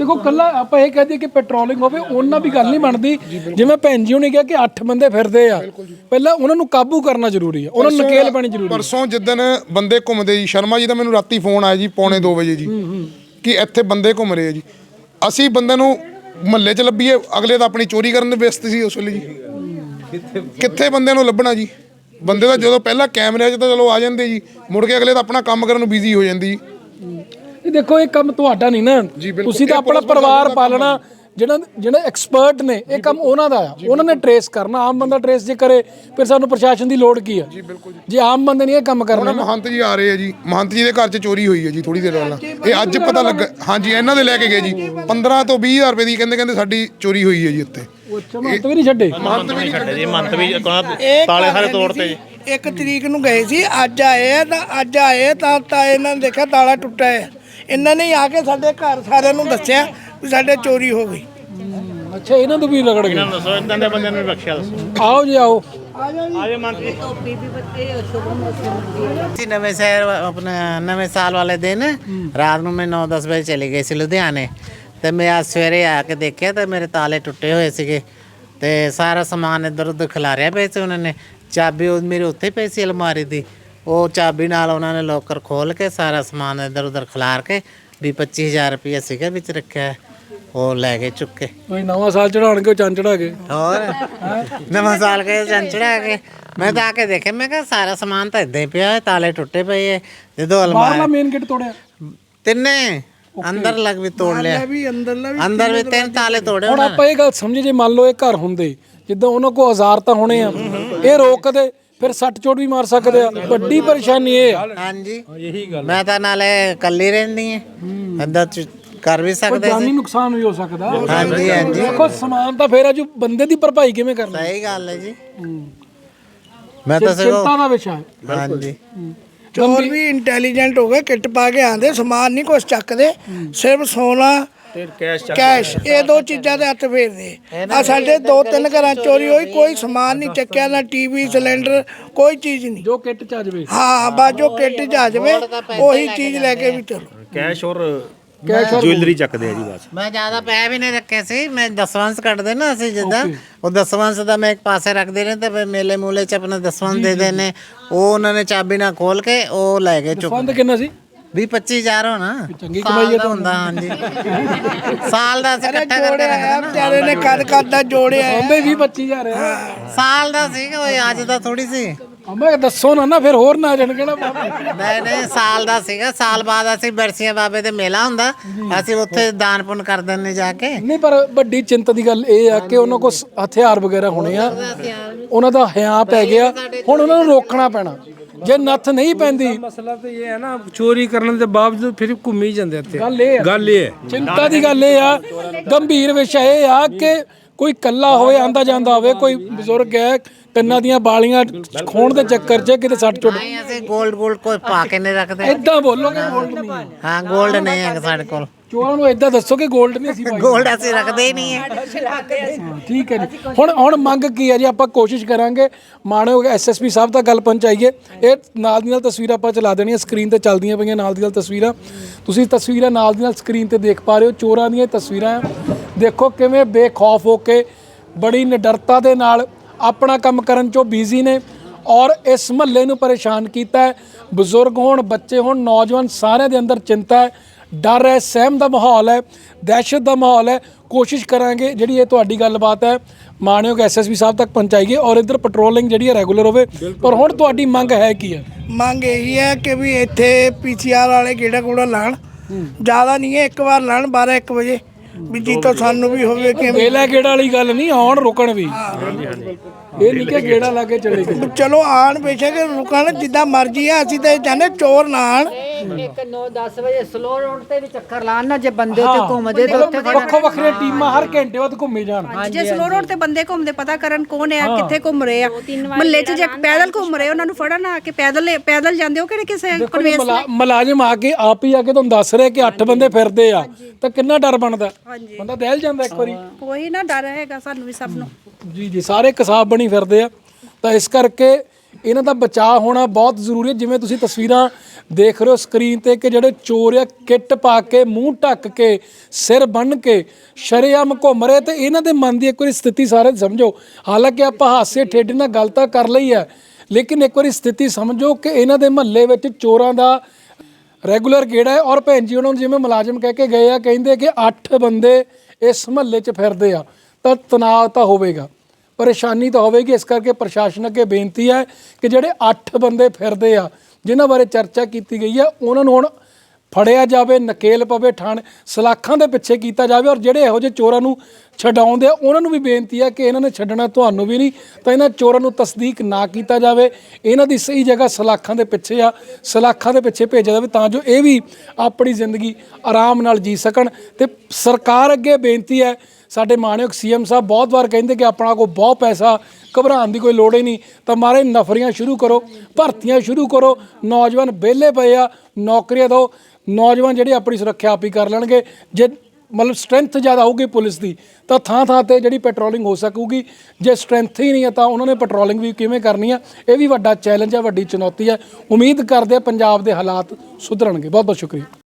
ਦੇਖੋ, ਕੱਲਾ ਆਪਾਂ ਇਹ ਕਹਦੇ ਕਿ ਪੈਟਰੋਲਿੰਗ ਹੋਵੇ, ਉਹਨਾਂ ਵੀ ਗੱਲ ਨਹੀਂ ਬਣਦੀ। ਜਿਵੇਂ ਭੈਣ ਜੀ ਉਹਨੇ ਕਿਹਾ ਕਿ 8 ਬੰਦੇ ਫਿਰਦੇ ਆ। ਪਹਿਲਾਂ ਉਹਨਾਂ ਨੂੰ ਕਾਬੂ ਕਰਨਾ ਜ਼ਰੂਰੀ ਹੈ ਉਹਨਾਂ ਨੂੰ ਨਕੇਲ ਪਾਣੀ ਜ਼ਰੂਰੀ ਪਰਸੋਂ ਜਿੱਦਣ ਬੰਦੇ ਘੁੰਮਦੇ ਜੀ, ਸ਼ਰਮਾ ਜੀ ਦਾ ਮੈਨੂੰ ਰਾਤੀ ਫੋਨ ਆਇਆ ਜੀ, ਪੌਣੇ 2 ਵਜੇ ਜੀ, ਕਿ ਇੱਥੇ ਬੰਦੇ ਘੁੰਮ ਰਹੇ ਜੀ। ਅਸੀਂ ਬੰਦੇ ਨੂੰ ਮਹੱਲੇ 'ਚ ਲੱਭੀਏ, ਅਗਲੇ ਦਾ ਆਪਣੀ ਚੋਰੀ ਕਰਨ ਦੇ ਵਿਅਸਤ ਸੀ ਉਸ ਵੇਲੇ ਜੀ। ਕਿੱਥੇ ਬੰਦੇ ਨੂੰ ਲੱਭਣਾ ਜੀ? ਬੰਦੇ ਦਾ ਜਦੋਂ ਪਹਿਲਾਂ ਕੈਮਰੇ 'ਚ ਤਾਂ ਚਲੋ ਆ ਜਾਂਦੇ ਜੀ, ਮੁੜ ਕੇ ਅਗਲੇ ਦਾ ਆਪਣਾ ਕੰਮ ਕਰਨ ਨੂੰ ਬਿਜ਼ੀ ਹੋ ਜਾਂਦੀ ਇਹ ਦੇਖੋ ਇਹ ਕੰਮ ਤੁਹਾਡਾ ਨਹੀਂ ਨਾ। ਤੁਸੀਂ ਤਾਂ ਆਪਣਾ ਪਰਿਵਾਰ ਪਾਲਣਾ ਜਿਹੜਾ ਜਿਹੜੇ ਐਕਸਪਰਟ ਨੇ ਇਹ ਕੰਮ ਉਹਨਾਂ ਦਾ ਆ। ਉਹਨਾਂ ਨੇ ਟਰੇਸ ਕਰਨਾ ਆਮ ਬੰਦਾ ਟਰੇਸ ਜੇ ਕਰੇ ਫਿਰ ਸਾਨੂੰ ਪ੍ਰਸ਼ਾਸਨ ਦੀ ਲੋੜ ਕੀ ਆ? ਜੇ ਆਮ ਬੰਦੇ ਨੇ ਇਹ ਕੰਮ ਕਰਨਾ ਮਹੰਤ ਜੀ ਆ ਰਹੇ ਆ ਜੀ। ਮਹੰਤ ਜੀ ਦੇ ਘਰ 'ਚ ਚੋਰੀ ਹੋਈ ਹੈ ਜੀ ਥੋੜੀ ਦੇਰ ਪਹਿਲਾਂ। ਇਹ ਅੱਜ ਪਤਾ ਲੱਗਾ ਹਾਂਜੀ ਇਹਨਾਂ ਦੇ ਲੈ ਕੇ ਗਏ ਜੀ। 15 ਤੋਂ 20 ਹਜ਼ਾਰ ਰੁਪਏ ਦੀ ਕਹਿੰਦੇ ਕਹਿੰਦੇ ਸਾਡੀ ਚੋਰੀ ਹੋਈ ਹੈ ਜੀ ਉੱਤੇ ਉਹ ਅੱਛਾ ਮਹੰਤ ਵੀ ਨਹੀਂ ਛੱਡੇ? ਮੰਤ ਵੀ ਨਹੀਂ ਛੱਡੇ ਜੀ ਮੰਤ ਵੀ ਤਾਲੇ ਸਾਰੇ ਤੋੜਤੇ ਜੀ ਇੱਕ ਤਰੀਕ ਨੂੰ ਗਏ ਸੀ ਅੱਜ ਆਏ ਆ ਤਾਂ ਅੱਜ ਆਏ ਤਾਂ ਤਾਂ ਇਹਨਾਂ ਨੇ ਦੇਖਿਆ ਤਾਲਾ ਟੁੱਟਾ ਹੈ। ਇਹਨਾਂ ਨੇ ਆ ਕੇ ਸਾਡੇ ਘਰ ਸਾਰਿਆਂ ਨੂੰ ਦੱਸਿਆ ਵੀ ਸਾਡੇ ਚੋਰੀ ਹੋ ਗਈ। ਅੱਛਾ ਇਹਨਾਂ ਤੋਂ ਵੀ ਰਗੜ ਗਏ? ਦੱਸੋ ਇਦਾਂ ਦੇ ਬੰਦਿਆਂ ਨੂੰ ਬਖਸ਼ਿਆ ਦੱਸੋ। ਆਓ ਜੀ ਆਓ। ਆਜੇ ਮੰਤ ਜੀ। ਨਵੇਂ ਸ਼ਹਿਰ ਆਪਣਾ ਨਵੇਂ ਸਾਲ ਵਾਲੇ ਦਿਨ ਰਾਤ ਨੂੰ ਮੈਂ 9-10 ਵਜੇ ਚਲੀ ਗਈ ਸੀ ਲੁਧਿਆਣੇ। ਤੇ ਮੈਂ ਅੱਜ ਸਵੇਰੇ ਆ ਕੇ ਦੇਖਿਆ ਤੇ ਮੇਰੇ ਤਾਲੇ ਟੁੱਟੇ ਹੋਏ ਸੀਗੇ। ਤੇ ਸਾਰਾ ਸਮਾਨ ਇੱਧਰ ਉੱਧਰ ਖਿਲਾਰਿਆ ਪਏ ਸੀ ਉਹਨਾਂ ਨੇ। ਚਾਬੀ ਉਹ ਮੇਰੇ ਉੱਥੇ ਪਈ ਸੀ ਅਲਮਾਰੀ ਦੀ। ਉਹ ਚਾਬੀ ਨਾਲ ਉਹਨਾਂ ਨੇ ਲੋਕਰ ਖੋਲ ਕੇ ਸਾਰਾ ਸਮਾਨ ਇੱਧਰ ਉੱਧਰ ਖਿਲਾਰ ਕੇ ਵੀ 25000 ਰੁਪਏ ਸੀਗਾ ਵਿੱਚ ਰੱਖਿਆ ਉਹ ਲੈ ਕੇ ਚੁੱਕ ਕੇ। ਕੋਈ ਨਵਾਂ ਸਾਲ ਚੜਾਉਣਗੇ ਉਹ ਚੰਨ ਚੜਾ ਕੇ। ਹੋਰ? ਨਵਾਂ ਸਾਲ ਕੇ ਚੰਚੜਾ ਕੇ। ਮੈਂ ਤਾਂ ਆ ਕੇ ਦੇਖਿਆ ਮੈਂ ਕਿਹਾ ਸਾਰਾ ਸਮਾਨ ਤਾਂ ਇਦਾਂ ਹੀ ਪਿਆ ਹੈ ਤਾਲੇ ਟੁੱਟੇ ਪਏ ਹੈ ਜਦੋਂ ਬਾਹਰਲਾ ਅਲਮਾਰੀ ਮੇਨ ਗੇਟ ਤੋੜਿਆ? ਤਿੰਨੇ? ਅੰਦਰ ਲੱਗ ਵੀ ਤੋੜ ਲਿਆ। ਵੀ ਅੰਦਰਲਾ ਵੀ ਅੰਦਰ ਵੀ ਤਿੰਨ ਤਾਲੇ ਤੋੜੇ। ਹੁਣ ਉਹਨਾਂ ਨੇ ਆਪਾਂ ਇਹ ਗੱਲ ਸਮਝੇ ਜੇ ਮੰਨ ਲਓ ਇਹ ਘਰ ਹੁੰਦੇ ਜਿੱਦਾਂ ਉਹਨਾਂ ਕੋ ਹਜ਼ਾਰ ਤਾਂ ਹੋਣੇ ਆ ਇਹ ਰੋਕਦੇ ਫਿਰ ਸੱਟ ਚੋਟ ਵੀ ਮਾਰ ਸਕਦੇ ਆ। ਵੱਡੀ ਪਰੇਸ਼ਾਨੀ ਇਹ। ਆ ਹਾਂਜੀ ਇਹੀ ਗੱਲ ਮੈਂ ਤਾਂ ਨਾਲੇ ਕੱਲੀ ਰਹਿੰਦੀ ਹੈ। ਅੰਦਰ ਚ ਕਰ ਵੀ ਕੋਈ ਸਕਦੇ ਜਾਨੀ ਸੀ। ਨੁਕਸਾਨ ਵੀ ਹੋ ਸਕਦਾ। ਹਾਂਜੀ ਹਾਂਜੀ। ਦੇਖੋ ਸਮਾਨ ਤਾਂ ਫੇਰ ਆ ਜੋ ਬੰਦੇ ਦੀ ਭਰਪਾਈ ਕਿਵੇਂ ਕਰਨਾ? ਸਹੀ ਗੱਲ ਹੈ ਜੀ। ਮੈਂ ਤਾਂ ਸਗੋਂ ਚਿੰਤਾ ਦਾ ਵਿਸ਼ਾ ਹੈ। ਹਾਂਜੀ। ਚੋਰ ਵੀ ਇੰਟੈਲੀਜੈਂਟ ਹੋ ਗਏ ਕਿੱਟ ਪਾ ਕੇ ਆਂਦੇ ਸਮਾਨ ਨਹੀਂ ਕੁਛ ਚੱਕਦੇ। ਸਿਰਫ ਸੋਨਾ ਕੈਸ਼ ਇਹ ਦੋ ਚੀਜ਼ਾਂ ਦੇ ਹੱਥ ਫੇਰਦੇ। ਆ ਸਾਡੇ ਦੋ ਤਿੰਨ ਘਰਾਂ 'ਚ ਚੋਰੀ ਹੋਈ ਕੋਈ ਸਮਾਨ ਨਹੀਂ ਚੱਕਿਆ ਨਾ ਟੀਵੀ ਸਿਲੰਡਰ ਕੋਈ ਚੀਜ਼ ਨਹੀਂ। ਜੋ ਕਿੱਟ ਚ ਆ ਜਾਵੇ। ਹਾਂ ਬਾਜੋ ਕਿੱਟ ਜਾ ਜਾਵੇ ਉਹੀ ਚੀਜ਼ ਲੈ ਕੇ ਵੀ ਚਲੋ। ਕੈਸ਼ ਔਰ ਜੁਐਲਰੀ ਚੱਕਦੇ ਆ ਜੀ ਬਸ। ਮੈਂ ਜ਼ਿਆਦਾ ਪੈਸੇ ਵੀ ਨਹੀਂ ਰੱਖੇ ਸੀ ਮੈਂ ਦਸਵੰਸ ਕੱਢਦੇ ਨਾ ਅਸੀਂ ਜਿੱਦਾਂ। ਉਹ ਦਸਵੰਸ ਦਾ ਮੈਂ ਇੱਕ ਪਾਸੇ ਰੱਖਦੇ ਨੇ ਤੇ ਫਿਰ ਮੇਲੇ ਮੂਲੇ ਚ ਆਪਣਾ ਦਸਵੰਸ ਦੇ ਦੇਣੇ ਉਹ ਉਹਨਾਂ ਨੇ ਚਾਬੀ ਨਾਲ ਖੋਲ ਕੇ ਉਹ ਲੈ ਗਏ ਚੁੱਕ ਫੰਦ ਕਿੰਨਾ ਸੀ? ਵੀਹ 25000 ਹੋਣਾ। ਚੰਗੀ ਸਾਲ ਕਮਾਈ ਹੈ ਦਾ ਹੁੰਦਾ ਹਾਂਜੀ। ਸਾਲ ਦਾ ਅਸੀਂ ਇਕੱਠਾ ਕਰਕੇ ਰੱਖਦੇ ਨਾ। ਵਿਚਾਰੇ ਨੇ ਕਦ ਕਦ ਦਾ ਜੋੜਿਆ। ਆਉਂਦੇ 20 25000 ਆ। ਸਾਲ ਦਾ ਸੀ ਕੋਈ ਅੱਜ ਦਾ ਥੋੜੀ ਸੀ। ਮੈਂ ਦੱਸੋ ਨਾ ਨਾ ਫਿਰ ਹੋਰ ਨਾ ਜਾਣ ਕਿਹੜਾ ਨਹੀਂ ਨਹੀਂ ਸਾਲ ਦਾ ਸੀਗਾ ਸਾਲ ਬਾਅਦ ਅਸੀਂ ਬਰਸੀਆਂ ਬਾਬੇ ਤੇ ਮੇਲਾ ਹੁੰਦਾ ਅਸੀਂ ਉੱਥੇ ਦਾਨ ਪੁੰਨ ਕਰ ਦਿੰਨੇ ਜਾ ਕੇ। ਨਹੀਂ ਪਰ ਵੱਡੀ ਚਿੰਤਾ ਦੀ ਗੱਲ ਇਹ ਆ ਕਿ ਉਹਨਾਂ ਕੋਲ ਹਥਿਆਰ ਵਗੈਰਾ ਹੋਣੇ ਆ। ਉਹਨਾਂ ਦਾ ਹਿਆਂ ਪੈ ਗਿਆ ਹੁਣ ਉਹਨਾਂ ਨੂੰ ਰੋਕਣਾ ਪੈਣਾ। ਜੇ ਨੱਥ ਨਹੀਂ ਪੈਂਦੀ। ਮਸਲਾ ਤਾਂ ਇਹ ਹੈ ਨਾ ਚੋਰੀ ਕਰਨ ਦੇ ਬਾਵਜੂਦ ਫਿਰ ਘੁੰਮੀ ਜਾਂਦੇ ਇੱਥੇ। ਗੱਲ ਇਹ ਗੱਲ ਇਹ ਹੈ। ਚਿੰਤਾ ਦੀ ਗੱਲ ਇਹ ਆ ਗੰਭੀਰ ਵਿਸ਼ਾ ਇਹ ਆ ਕਿ ਕੋਈ ਕੱਲਾ ਹੋਵੇ ਆਂਦਾ ਜਾਂਦਾ ਹੋਵੇ ਕੋਈ ਬਜ਼ੁਰਗ ਹੈ ਕੰਨਾਂ ਦੀਆਂ ਬਾਲੀਆਂ ਖੋਣ ਦੇ ਚੱਕਰ 'ਚ ਕਿਤੇ ਸੱਟ ਚੁੱਟ ਅਸੀਂ 골ਡ 골ਡ ਕੋਈ ਪਾ ਕੇ ਨਹੀਂ ਰੱਖਦੇ। ਇਦਾਂ ਬੋਲੋਗੇ? ਹਾਂ 골ਡ ਨਹੀਂ ਹੈ ਸਾਡੇ ਕੋਲ। ਚੋਰਾਂ ਨੂੰ ਏਦਾਂ ਦੱਸੋ ਕਿ ਗੋਲਡ ਨਹੀਂ ਅਸੀਂ ਪਾਈ। 골ਡ ਅਸੀਂ ਰੱਖਦੇ ਹੀ ਨਹੀਂ ਹੈ ਹਾਂ, ਠੀਕ ਹੈ ਜੀ। ਹੁਣ ਹੁਣ ਮੰਗ ਕੀ ਹੈ ਜੀ? ਆਪਾਂ ਕੋਸ਼ਿਸ਼ ਕਰਾਂਗੇ। ਮਾਣਯੋਗ ਐਸਐਸਪੀ ਸਾਹਿਬ ਤੱਕ ਗੱਲ ਪਹੁੰਚਾਈਏ। ਇਹ ਨਾਲ ਦੀ ਨਾਲ ਤਸਵੀਰਾਂ ਆਪਾਂ ਚਲਾ ਦੇਣੀਆਂ। ਸਕਰੀਨ ਤੇ ਚੱਲਦੀਆਂ ਪਈਆਂ ਨਾਲ ਦੀ ਨਾਲ ਤਸਵੀਰਾਂ। ਤੁਸੀਂ ਤਸਵੀਰਾਂ ਨਾਲ ਦੀ ਨਾਲ ਸਕਰੀਨ ਤੇ ਦੇਖ ਪਾ ਰਹੇ ਹੋ। ਚੋਰਾਂ ਦੀਆਂ ਇਹ ਤਸਵੀਰਾਂ ਆ। ਦੇਖੋ ਕਿਵੇਂ ਬੇਖੌਫ ਹੋ ਕੇ ਬੜੀ ਨਿਡਰਤਾ ਦੇ ਨਾਲ ਆਪਣਾ ਕੰਮ ਕਰਨ ਚੋਂ ਬਿਜ਼ੀ ਨੇ ਔਰ ਇਸ ਮਹੱਲੇ ਨੂੰ ਪਰੇਸ਼ਾਨ ਕੀਤਾ ਹੈ। ਬਜ਼ੁਰਗ ਹੋਣ ਬੱਚੇ ਹੋਣ ਨੌਜਵਾਨ ਸਾਰਿਆਂ ਦੇ ਅੰਦਰ ਚਿੰਤਾ ਹੈ। ਡਰ ਹੈ ਸਹਿਮ ਦਾ ਮਾਹੌਲ ਹੈ ਦਹਿਸ਼ਤ ਦਾ ਮਾਹੌਲ ਹੈ। ਕੋਸ਼ਿਸ਼ ਕਰਾਂਗੇ ਜਿਹੜੀ ਇਹ ਤੁਹਾਡੀ ਗੱਲਬਾਤ ਹੈ ਮਾਣਯੋਗ ਐਸਐਸਪੀ ਸਾਹਿਬ ਤੱਕ ਪਹੁੰਚਾਈਏ ਔਰ ਇੱਧਰ ਪੈਟਰੋਲਿੰਗ ਜਿਹੜੀ ਹੈ ਰੈਗੂਲਰ ਹੋਵੇ। ਪਰ ਹੁਣ ਤੁਹਾਡੀ ਮੰਗ ਹੈ ਕੀ ਹੈ? ਮੰਗ ਇਹੀ ਹੈ ਕਿ ਵੀ ਇੱਥੇ ਪੀਸੀਆਰ ਵਾਲੇ ਕਿਹੜਾ ਕੋੜਾ ਲਾਣ। ਜ਼ਿਆਦਾ ਨਹੀਂ ਹੈ ਇੱਕ ਵਾਰ ਲਾਣ 12 1 ਵਜੇ। ਵੀ ਜੀ ਤਾਂ ਸਾਨੂੰ ਵੀ ਹੋਵੇ ਕਿ ਵੇਲਾ ਗੇੜਾ ਵਾਲੀ ਗੱਲ ਨਹੀਂ ਆਉਣ ਰੁਕਣ ਵੀ। ਇਹ ਨਹੀਂ ਕਿ ਗੇੜਾ ਲਾ ਕੇ ਚਲੇ ਗਏ। ਚਲੋ ਆਣ ਬੇਸ਼ੱਕ ਰੁਕਣ ਜਿੱਦਾਂ ਮਰਜ਼ੀ ਆ ਅਸੀਂ ਤਾਂ ਇਹ ਚਾਹੁੰਦੇ ਚੋਰ ਨਾ ਆਣ। ਇੱਕ 9 10 ਵਜੇ ਸਲੋ ਰੋਡ ਤੇ ਵੀ ਚੱਕਰ ਲਾਣ ਨਾ ਜੇ ਬੰਦੇ ਉੱਤੇ ਘੁੰਮਦੇ ਤਾਂ ਉੱਥੇ ਵੱਖੋ ਵੱਖਰੀਆਂ ਟੀਮਾਂ ਹਰ ਘੰਟੇ ਬਾਅਦ ਘੁੰਮੀ ਜਾਣ। ਜੇ ਸਲੋ ਰੋਡ ਤੇ ਬੰਦੇ ਘੁੰਮਦੇ ਪਤਾ ਕਰਨ ਕੌਣ ਆ ਕਿੱਥੇ ਘੁੰਮ ਰਹੇ ਆ। ਮਹੱਲੇ 'ਚ ਜੇ ਪੈਦਲ ਘੁੰਮ ਰਹੇ ਉਹਨਾਂ ਨੂੰ ਫੜਨ ਆ ਕੇ ਪੈਦਲ ਪੈਦਲ ਜਾਂਦੇ ਉਹ ਕਿਹੜੇ ਕਿਸੇ ਕਨਵੇਂਸ ਮੁਲਾ- ਮੁਲਾਜ਼ਮ ਆ ਕੇ ਆਪ ਹੀ ਆ ਕੇ ਤੁਹਾਨੂੰ ਦੱਸ ਰਿਹਾ ਕਿ 8 ਬੰਦੇ ਫਿਰਦੇ ਆ ਤਾਂ ਕਿੰਨਾ ਡਰ ਬਣਦਾ? ਬੰਦਾ ਦਹਿਲ ਜਾਂਦਾ ਇੱਕ ਵਾਰੀ। ਕੋਈ ਨਾ ਡਰ ਹੈਗਾ ਸਾਨੂੰ ਵੀ ਸਭ ਨੂੰ। ਜੀ ਜੀ ਸਾਰੇ ਕਸਾਬ ਬਣੀ ਫਿਰਦੇ ਆ। ਤਾਂ ਇਸ ਕਰਕੇ ਇਹਨਾਂ ਦਾ ਬਚਾਅ ਹੋਣਾ ਬਹੁਤ ਜ਼ਰੂਰੀ ਹੈ। ਜਿਵੇਂ ਤੁਸੀਂ ਤਸਵੀਰਾਂ ਦੇਖ ਰਹੇ ਹੋ ਸਕਰੀਨ ਤੇ ਕਿ ਜਿਹੜੇ ਚੋਰ ਆ, ਕਿੱਟ ਪਾ ਕੇ, ਮੂੰਹ ਢੱਕ ਕੇ, ਸਿਰ ਬੰਨ ਕੇ ਸ਼ਰੇਆਮ ਘੁੰਮ ਰਹੇ ਤੇ ਇਹਨਾਂ ਦੇ ਮਨ ਦੀ ਇੱਕ ਵਾਰੀ ਸਥਿਤੀ ਸਾਰੇ ਸਮਝੋ। ਹਾਲਾਂਕਿ ਆਪਾਂ ਹਾਸੇ ਠੇਡੇ ਨਾਲ ਗੱਲ ਤਾਂ ਕਰ ਲਈ ਹੈ, ਲੇਕਿਨ ਇੱਕ ਵਾਰੀ ਸਥਿਤੀ ਸਮਝੋ ਕਿ ਇਹਨਾਂ ਦੇ ਮਹੱਲੇ ਵਿੱਚ ਚੋਰਾਂ ਦਾ ਰੈਗੂਲਰ ਗੇੜਾ ਹੈ ਔਰ ਭੈਣ ਜੀ, ਉਹਨਾਂ ਨੂੰ ਜਿਵੇਂ ਮੁਲਾਜ਼ਮ ਕਹਿ ਕੇ ਗਏ ਆ, ਕਹਿੰਦੇ ਕਿ 8 ਬੰਦੇ ਇਸ ਮਹੱਲੇ 'ਚ ਫਿਰਦੇ ਆ। ਤਾਂ ਤਣਾਅ ਤਾਂ ਹੋਵੇਗਾ। ਪਰੇਸ਼ਾਨੀ ਤਾਂ ਹੋਵੇਗੀ, ਇਸ ਕਰਕੇ ਪ੍ਰਸ਼ਾਸਨ ਅੱਗੇ ਬੇਨਤੀ ਹੈ ਕਿ ਜਿਹੜੇ 8 ਬੰਦੇ ਫਿਰਦੇ ਆ, ਜਿਨ੍ਹਾਂ ਬਾਰੇ ਚਰਚਾ ਕੀਤੀ ਗਈ ਹੈ, ਉਹਨਾਂ ਨੂੰ ਹੁਣ ਫੜਿਆ ਜਾਵੇ, ਨਕੇਲ ਪਵੇ, ਠਾਣ ਸਲਾਖਾਂ ਦੇ ਪਿੱਛੇ ਕੀਤਾ ਜਾਵੇ ਔਰ ਜਿਹੜੇ ਇਹੋ ਜਿਹੇ ਚੋਰਾਂ ਨੂੰ ਛਡਾਉਂਦੇ ਆ, ਉਹਨਾਂ ਨੂੰ ਵੀ ਬੇਨਤੀ ਹੈ ਕਿ ਇਹਨਾਂ ਨੇ ਛੱਡਣਾ ਤੁਹਾਨੂੰ ਵੀ ਨਹੀਂ, ਤਾਂ ਇਹਨਾਂ ਚੋਰਾਂ ਨੂੰ ਤਸਦੀਕ ਨਾ ਕੀਤਾ ਜਾਵੇ, ਇਹਨਾਂ ਦੀ ਸਹੀ ਜਗ੍ਹਾ ਸਲਾਖਾਂ ਦੇ ਪਿੱਛੇ ਆ, ਸਲਾਖਾਂ ਦੇ ਪਿੱਛੇ ਭੇਜਿਆ ਜਾਵੇ ਤਾਂ ਜੋ ਇਹ ਵੀ ਆਪਣੀ ਜ਼ਿੰਦਗੀ ਆਰਾਮ ਨਾਲ ਜੀ ਸਕਣ ਤੇ ਸਰਕਾਰ ਅੱਗੇ ਬੇਨਤੀ ਹੈ ਸਾਡੇ ਮਾਣਯੋਗ ਸੀਐਮ ਸਾਹਿਬ ਬਹੁਤ ਵਾਰ ਕਹਿੰਦੇ ਕਿ ਆਪਣਾ ਕੋ ਬਹੁਤ ਪੈਸਾ, ਘਬਰਾਉਣ ਦੀ ਕੋਈ ਲੋੜ ਹੀ ਨਹੀਂ। ਤਾਂ ਮਾਰੇ, ਨਫਰੀਆਂ ਸ਼ੁਰੂ ਕਰੋ, ਭਰਤੀਆਂ ਸ਼ੁਰੂ ਕਰੋ। ਨੌਜਵਾਨ ਵਿਹਲੇ ਪਏ ਆ, ਨੌਕਰੀਆਂ ਦਿਓ। ਨੌਜਵਾਨ ਜਿਹੜੇ ਆਪਣੀ ਸੁਰੱਖਿਆ ਆਪ ਹੀ ਕਰ ਲੈਣਗੇ। ਜੇ ਮਤਲਬ ਸਟਰੈਂਥ ਜ਼ਿਆਦਾ ਹੋਊਗੀ ਪੁਲਿਸ ਦੀ, ਤਾਂ ਥਾਂ ਥਾਂ ਤੇ ਜਿਹੜੀ ਪੈਟਰੋਲਿੰਗ ਹੋ ਸਕੂਗੀ। ਜੇ ਸਟਰੈਂਥ ਹੀ ਨਹੀਂ ਹੈ ਤਾਂ ਉਹਨਾਂ ਨੇ ਪੈਟਰੋਲਿੰਗ ਵੀ ਕਿਵੇਂ ਕਰਨੀ ਆ? ਇਹ ਵੀ ਵੱਡਾ ਚੈਲੰਜ ਹੈ ਵੱਡੀ ਚੁਣੌਤੀ ਹੈ ਉਮੀਦ ਕਰਦੇ ਆ ਪੰਜਾਬ ਦੇ ਹਾਲਾਤ ਸੁਧਰਨਗੇ। ਬਹੁਤ ਬਹੁਤ ਸ਼ੁਕਰੀਆ।